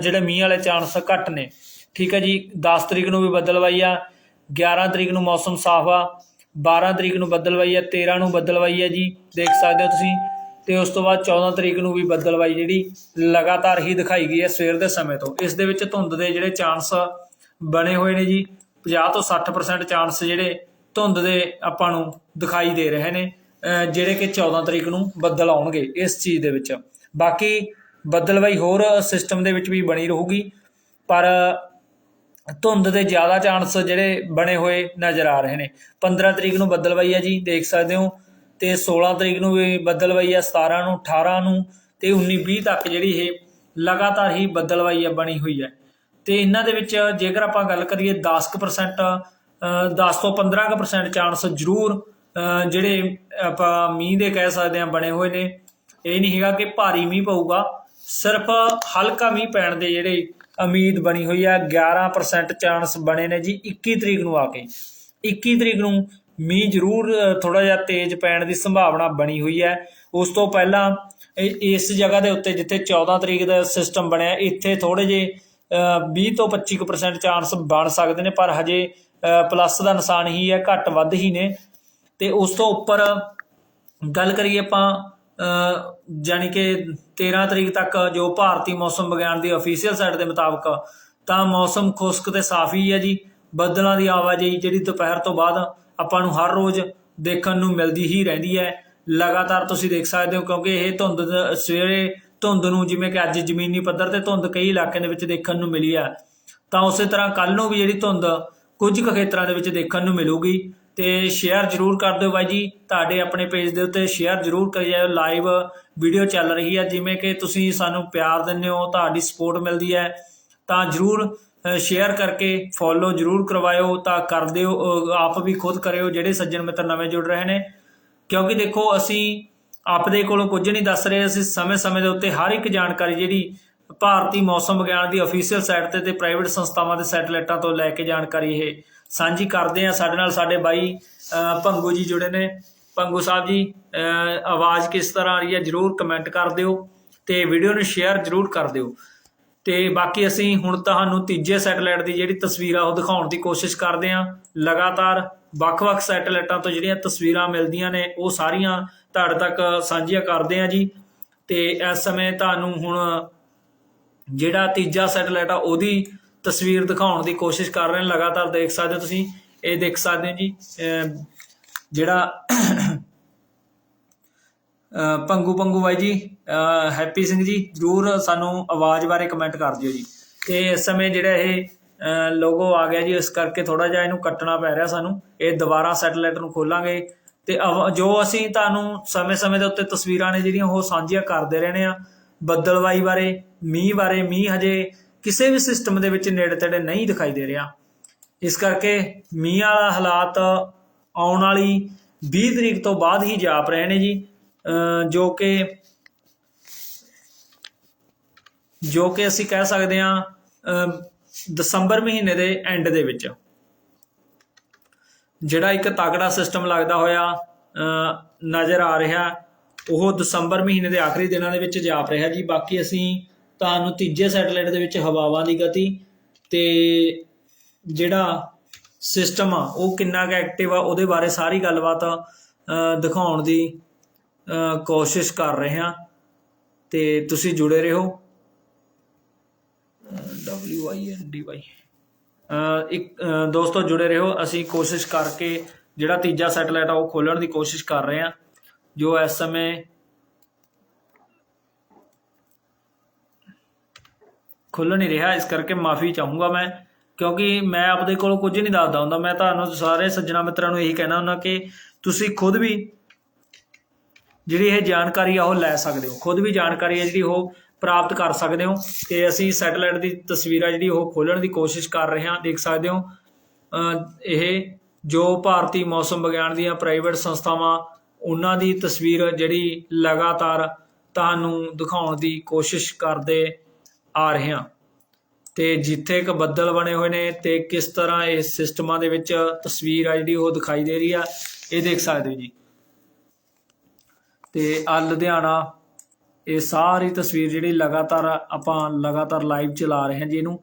ਜਿਹੜੇ ਮੀਂਹ ਵਾਲੇ ਚਾਂਸ ਘੱਟ ਨੇ। ਠੀਕ ਹੈ ਜੀ 10 ਤਰੀਕ ਨੂੰ ਵੀ ਬੱਦਲਵਾਈ ਆ 11 ਤਰੀਕ ਨੂੰ ਮੌਸਮ ਸਾਫ਼ ਆ 12 ਤਰੀਕ ਨੂੰ ਬੱਦਲਵਾਈ ਆ 13 ਨੂੰ ਬੱਦਲਵਾਈ ਆ ਜੀ ਦੇਖ ਸਕਦੇ ਹੋ ਤੁਸੀਂ। ਤੇ ਉਸ ਤੋਂ ਬਾਅਦ 14 ਤਰੀਕ ਨੂੰ ਵੀ ਬੱਦਲਵਾਈ ਜਿਹੜੀ ਲਗਾਤਾਰ ਹੀ ਦਿਖਾਈ ਗਈ ਹੈ ਸਵੇਰ ਦੇ ਸਮੇਂ ਤੋਂ। ਇਸ ਦੇ ਵਿੱਚ ਧੁੰਦ ਦੇ ਜਿਹੜੇ ਚਾਂਸ ਬਣੇ ਹੋਏ ਨੇ ਜੀ 50 ਤੋਂ 60% ਚਾਂਸ ਜਿਹੜੇ ਧੁੰਦ ਦੇ ਆਪਾਂ ਨੂੰ ਦਿਖਾਈ ਦੇ ਰਹੇ ਨੇ। ਜਿਹੜੇ ਕਿ 14 ਤਰੀਕ ਨੂੰ ਬੱਦਲ ਆਉਣਗੇ ਇਸ ਚੀਜ਼ ਦੇ ਵਿੱਚ। ਬਾਕੀ ਬੱਦਲਵਾਈ ਹੋਰ ਸਿਸਟਮ ਦੇ ਵਿੱਚ ਵੀ ਬਣੀ ਰਹੂਗੀ ਪਰ ਧੁੰਦ ਦੇ ਜ਼ਿਆਦਾ ਚਾਂਸ ਜਿਹੜੇ ਬਣੇ ਹੋਏ ਨਜ਼ਰ ਆ ਰਹੇ ਨੇ। 15 ਤਰੀਕ ਨੂੰ ਬੱਦਲਵਾਈ ਹੈ ਜੀ ਦੇਖ ਸਕਦੇ ਹੋ। ਤੇ 16 ਤਰੀਕ ਨੂੰ ਵੀ ਬੱਦਲਵਾਈ ਹੈ 17 ਨੂੰ 18 ਨੂੰ ਤੇ 19 20 ਤੱਕ ਜਿਹੜੀ ਇਹ ਲਗਾਤਾਰ ਹੀ ਬੱਦਲਵਾਈ ਹੈ ਬਣੀ ਹੋਈ ਹੈ ਤੇ ਇਹਨਾਂ ਦੇ ਵਿੱਚ ਜੇਕਰ ਆਪਾਂ ਗੱਲ ਕਰੀਏ 10% ਅ, 10 ਤੋਂ 15% ਚਾਂਸ ਜ਼ਰੂਰ ਜਿਹੜੇ ਆਪਾਂ ਮੀਂਹ ਦੇ ਕਹਿ ਸਕਦੇ ਆ ਬਣੇ ਹੋਏ ਨੇ, ਇਹ ਨਹੀਂ ਹੈਗਾ ਕਿ ਭਾਰੀ ਮੀਂਹ ਪਊਗਾ, ਸਿਰਫ ਹਲਕਾ ਮੀਂਹ ਪੈਣ ਦੇ ਜਿਹੜੇ ਉਮੀਦ ਬਣੀ ਹੋਈ ਆ 11% ਚਾਂਸ ਬਣੇ ਨੇ ਜੀ 21 ਤਰੀਕ ਨੂੰ ਆ ਕੇ। 21 ਤਰੀਕ ਨੂੰ ਮੀਂਹ ਜ਼ਰੂਰ ਥੋੜਾ ਜਿਹਾ ਤੇਜ਼ ਪੈਣ ਦੀ ਸੰਭਾਵਨਾ ਬਣੀ ਹੋਈ ਹੈ। ਉਸ ਤੋਂ ਪਹਿਲਾਂ ਇਸ ਜਗ੍ਹਾ ਦੇ ਉੱਤੇ ਜਿੱਥੇ 14 ਤਰੀਕ ਦਾ ਸਿਸਟਮ ਬਣਿਆ, ਇੱਥੇ ਥੋੜੇ ਜੇ 20 ਤੋਂ 25% ਚਾਂਸ ਬਣ ਸਕਦੇ ਨੇ, ਪਰ ਹਜੇ ਪਲੱਸ ਦਾ ਨਿਸ਼ਾਨ ਹੀ ਹੈ, ਘੱਟ ਵੱਧ ਹੀ ਨੇ। ਤੇ ਉਸ ਤੋਂ ਉੱਪਰ ਗੱਲ ਕਰੀਏ ਆਪਾਂ ਅ, ਜਾਣੀ ਕਿ 13 ਤਰੀਕ ਤੱਕ ਜੋ ਭਾਰਤੀ ਮੌਸਮ ਵਿਗਿਆਨ ਦੀ ਅਫੀਸ਼ੀਅਲ ਸਾਈਟ ਦੇ ਮੁਤਾਬਕ ਤਾਂ ਮੌਸਮ ਖੁਸ਼ਕ ਤੇ ਸਾਫ਼ ਹੀ ਹੈ ਜੀ। ਬੱਦਲਾਂ ਦੀ ਆਵਾਜਾਈ ਜਿਹੜੀ ਦੁਪਹਿਰ ਤੋਂ ਬਾਅਦ ਆਪਾਂ ਨੂੰ ਹਰ ਰੋਜ਼ ਦੇਖਣ ਨੂੰ ਮਿਲਦੀ ਹੀ ਰਹਿੰਦੀ ਹੈ। ਲਗਾਤਾਰ ਤੁਸੀਂ ਦੇਖ ਸਕਦੇ ਹੋ ਕਿਉਂਕਿ ਇਹ ਧੁੰਦ ਸਵੇਰੇ ਧੁੰਦ ਨੂੰ ਜਿਵੇਂ ਕਿ ਅੱਜ ਜ਼ਮੀਨੀ ਪੱਧਰ ਤੇ ਧੁੰਦ ਕਈ ਇਲਾਕਿਆਂ ਦੇ ਵਿੱਚ ਦੇਖਣ ਨੂੰ ਮਿਲੀ ਹੈ। ਤਾਂ ਉਸੇ ਤਰ੍ਹਾਂ ਕੱਲ ਨੂੰ ਵੀ ਜਿਹੜੀ ਧੁੰਦ ਕੁਝ ਕੁ ਖੇਤਰਾਂ ਦੇ ਵਿੱਚ ਦੇਖਣ ਨੂੰ ਮਿਲੂਗੀ। ਅਤੇ ਸ਼ੇਅਰ ਜਰੂਰ ਕਰ ਦਿਓ ਬਾਈ ਜੀ। ਤੁਹਾਡੇ ਆਪਣੇ ਪੇਜ ਦੇ ਉੱਤੇ ਸ਼ੇਅਰ ਜਰੂਰ ਕਰੀ ਜਾਇਓ ਲਾਈਵ ਵੀਡੀਓ ਚੱਲ ਰਹੀ ਹੈ, ਜਿਵੇਂ ਕਿ ਤੁਸੀਂ ਸਾਨੂੰ ਪਿਆਰ ਦਿੰਦੇ ਹੋ, ਤੁਹਾਡੀ ਸਪੋਰਟ ਮਿਲਦੀ ਹੈ, ਤਾਂ ਜਰੂਰ ਸ਼ੇਅਰ ਕਰਕੇ ਫੋਲੋ ਜਰੂਰ ਕਰਵਾਇਓ, ਤਾਂ ਕਰ ਦਿਓ ਆਪ ਵੀ ਖੁਦ ਕਰਿਓ, ਜਿਹੜੇ ਸੱਜਣ ਮਿੱਤਰ ਨਵੇਂ ਜੁੜ ਰਹੇ ਨੇ। ਕਿਉਂਕਿ ਦੇਖੋ, ਅਸੀਂ ਆਪਦੇ ਕੋਲੋਂ ਕੁਝ ਨਹੀਂ ਦੱਸ ਰਹੇ, ਅਸੀਂ ਸਮੇਂ-ਸਮੇਂ ਦੇ ਉੱਤੇ ਹਰ ਇੱਕ ਜਾਣਕਾਰੀ ਜਿਹੜੀ ਭਾਰਤੀ ਮੌਸਮ ਵਿਗਿਆਨ ਦੀ ਅਫੀਸ਼ੀਅਲ ਸਾਈਟ ਤੇ ਤੇ ਪ੍ਰਾਈਵੇਟ ਸੰਸਥਾਵਾਂ ਦੇ ਸੈਟਲਾਈਟਾਂ ਤੋਂ ਲੈ ਕੇ ਜਾਣਕਾਰੀ ਇਹ ਸਾਂਝੀ ਕਰਦੇ ਆ ਸਾਡੇ ਨਾਲ ਸਾਡੇ ਬਾਈ ਅ, ਭੰਗੂ ਜੀ ਜੁੜੇ ਨੇ। ਭੰਗੂ ਸਾਹਿਬ ਜੀ ਆਵਾਜ਼ ਕਿਸ ਤਰ੍ਹਾਂ ਆ ਰਹੀ ਹੈ ਜਰੂਰ ਕਮੈਂਟ ਕਰ ਦਿਓ ਤੇ ਵੀਡੀਓ ਨੂੰ ਸ਼ੇਅਰ ਜਰੂਰ ਕਰ ਦਿਓ। ਤੇ ਬਾਕੀ ਅਸੀਂ ਹੁਣ ਤੁਹਾਨੂੰ ਤੀਜੇ ਸੈਟੇਲਾਈਟ ਦੀ ਜਿਹੜੀ ਤਸਵੀਰ ਆ ਉਹ ਦਿਖਾਉਣ ਦੀ ਕੋਸ਼ਿਸ਼ ਕਰਦੇ ਹਾਂ। ਲਗਾਤਾਰ ਵੱਖ-ਵੱਖ ਸੈਟੇਲਾਈਟਾਂ ਤੋਂ ਜਿਹੜੀਆਂ ਤਸਵੀਰਾਂ ਮਿਲਦੀਆਂ ਨੇ ਉਹ ਸਾਰੀਆਂ ਤੁਹਾਡੇ ਤੱਕ ਸਾਂਝੀਆਂ ਕਰਦੇ ਹਾਂ ਜੀ। ਤੇ ਇਸ ਸਮੇਂ ਤੁਹਾਨੂੰ ਹੁਣ ਜਿਹੜਾ ਤੀਜਾ ਸੈਟੇਲਾਈਟ ਆ ਉਹਦੀ ਤਸਵੀਰ ਦਿਖਾਉਣ ਦੀ ਕੋਸ਼ਿਸ਼ ਕਰ ਰਹੇ ਹਾਂ ਲਗਾਤਾਰ ਦੇਖ ਸਕਦੇ ਹੋ ਤੁਸੀਂ। ਇਹ ਦੇਖ ਸਕਦੇ ਹੋ ਜੀ ਅਮ ਜਿਹੜਾ ਅ, ਪੰਗੂ ਪੰਗੂ ਬਾਈ ਜੀ ਅ, ਹੈਪੀ ਸਿੰਘ ਜੀ ਜਰੂਰ ਸਾਨੂੰ ਆਵਾਜ਼ ਬਾਰੇ ਕਮੈਂਟ ਕਰ ਦਿਓ ਜੀ। ਤੇ ਇਸ ਸਮੇਂ ਜਿਹੜਾ ਇਹ ਲੋਗੋ ਆ ਗਿਆ ਜੀ ਇਸ ਕਰਕੇ ਥੋੜਾ ਜਿਹਾ ਇਹਨੂੰ ਕੱਟਣਾ ਪੈ ਰਿਹਾ ਸਾਨੂੰ। ਇਹ ਦੁਬਾਰਾ ਸੈਟੇਲਾਈਟ ਨੂੰ ਖੋਲਾਂਗੇ। ਤੇ ਅਵ- ਜੋ ਅਸੀਂ ਤੁਹਾਨੂੰ ਸਮੇਂ-ਸਮੇਂ ਦੇ ਉੱਤੇ ਤਸਵੀਰਾਂ ਨੇ ਜਿਹੜੀਆਂ ਉਹ ਸਾਂਝੀਆਂ ਕਰਦੇ ਰਹਿਣੇ ਆ। ਬੱਦਲਵਾਈ ਬਾਰੇ ਮੀਂਹ ਬਾਰੇ ਮੀਂਹ ਹਜੇ ਕਿਸੇ ਵੀ ਸਿਸਟਮ ਦੇ ਵਿੱਚ ਨੇੜੇ ਤੇੜੇ ਨਹੀਂ ਦਿਖਾਈ ਦੇ ਰਿਹਾ। ਇਸ ਕਰਕੇ ਮੀਂਹ ਵਾਲਾ ਹਾਲਾਤ ਆਉਣ ਵਾਲੀ 20 ਤਰੀਕ ਤੋਂ ਬਾਅਦ ਹੀ ਜਾਪ ਰਹੇ ਨੇ ਜੀ। ਜੋ ਕਿ ਜੋ ਕਿ ਅਸੀਂ ਕਹਿ ਸਕਦੇ ਹਾਂ ਦਸੰਬਰ ਮਹੀਨੇ ਦੇ ਐਂਡ ਦੇ ਵਿੱਚ। ਜਿਹੜਾ ਇੱਕ ਤਕੜਾ ਸਿਸਟਮ ਲੱਗਦਾ ਹੋਇਆ ਨਜ਼ਰ ਆ ਰਿਹਾ, ਉਹ ਦਸੰਬਰ ਮਹੀਨੇ ਦੇ ਆਖਰੀ ਦਿਨਾਂ ਦੇ ਵਿੱਚ ਜਾਪ ਰਿਹਾ ਜੀ। ਬਾਕੀ ਅਸੀਂ ਤੁਹਾਨੂੰ ਤੀਜੇ ਸੈਟੇਲਾਈਟ ਦੇ ਵਿੱਚ ਹਵਾਵਾਂ ਦੀ ਗਤੀ ਤੇ ਜਿਹੜਾ ਸਿਸਟਮ ਆ, ਉਹ ਕਿੰਨਾ ਕੁ ਐਕਟਿਵ ਆ, ਉਹਦੇ ਬਾਰੇ ਸਾਰੀ ਗੱਲਬਾਤ ਦਿਖਾਉਣ ਦੀ ਕੋਸ਼ਿਸ਼ ਕਰ ਰਹੇ ਹਾਂ। ਤੇ ਤੁਸੀਂ ਜੁੜੇ ਰਹੋ। W I N D Y ਇੱਕ ਦੋਸਤੋ ਜੁੜੇ ਰਹੋ। ਅਸੀਂ ਕੋਸ਼ਿਸ਼ ਕਰਕੇ ਜਿਹੜਾ ਤੀਜਾ ਸੈਟੇਲਾਈਟ ਆ, ਉਹ ਖੋਲਣ ਦੀ ਕੋਸ਼ਿਸ਼ ਕਰ ਰਹੇ ਹਾਂ। ਜੋ ਇਸ ਸਮੇਂ ਖੁੱਲ ਨਹੀਂ ਰਿਹਾ, ਇਸ ਕਰਕੇ ਮਾਫੀ ਚਾਹੂੰਗਾ ਮੈਂ, ਕਿਉਂਕਿ ਮੈਂ ਆਪਦੇ ਕੋਲ ਕੁਝ ਨਹੀਂ ਦੱਸਦਾ ਹੁੰਦਾ। ਮੈਂ ਤੁਹਾਨੂੰ ਸਾਰੇ ਸੱਜਣਾ ਮਿੱਤਰਾਂ ਨੂੰ ਇਹੀ ਕਹਿਣਾ ਹੁੰਦਾ ਕਿ ਤੁਸੀਂ ਖੁਦ ਵੀ ਜਿਹੜੀ ਇਹ ਜਾਣਕਾਰੀ ਆ, ਉਹ ਲੈ ਸਕਦੇ ਹੋ। ਖੁਦ ਵੀ ਜਾਣਕਾਰੀ ਹੈ ਜਿਹੜੀ ਉਹ ਪ੍ਰਾਪਤ ਕਰ ਸਕਦੇ ਹੋ ਤੇ ਅਸੀਂ ਸੈਟੇਲਾਈਟ ਦੀ ਤਸਵੀਰ ਆ ਜਿਹੜੀ ਉਹ ਖੋਲਣ ਦੀ ਕੋਸ਼ਿਸ਼ ਕਰ ਰਹੇ ਹਾਂ, ਦੇਖ ਸਕਦੇ ਹੋ। ਇਹ ਜੋ ਭਾਰਤੀ ਮੌਸਮ ਵਿਗਿਆਨ ਦੀਆਂ ਪ੍ਰਾਈਵੇਟ ਸੰਸਥਾਵਾਂ, ਉਹਨਾਂ ਦੀ ਤਸਵੀਰ ਜਿਹੜੀ ਲਗਾਤਾਰ ਤੁਹਾਨੂੰ ਦਿਖਾਉਣ ਦੀ ਕੋਸ਼ਿਸ਼ ਕਰਦੇ ਆ ਰਹੇ ਹਾਂ। ਤੇ ਜਿੱਥੇ ਇੱਕ ਬੱਦਲ ਬਣੇ ਹੋਏ ਨੇ ਤੇ ਕਿਸ ਤਰ੍ਹਾਂ ਇਸ ਸਿਸਟਮਾਂ ਦੇ ਵਿੱਚ ਤਸਵੀਰ ਆ ਜਿਹੜੀ ਉਹ ਦਿਖਾਈ ਦੇ ਰਹੀ ਆ ਇਹ ਦੇਖ ਸਕਦੇ ਹੋ ਜੀ। ਤੇ ਆ ਲੁਧਿਆਣਾ ਇਹ ਸਾਰੀ ਤਸਵੀਰ ਜਿਹੜੀ ਲਗਾਤਾਰ ਆਪਾਂ ਲਗਾਤਾਰ ਲਾਈਵ ਚਲਾ ਰਹੇ ਹਾਂ ਜੀ ਇਹਨੂੰ।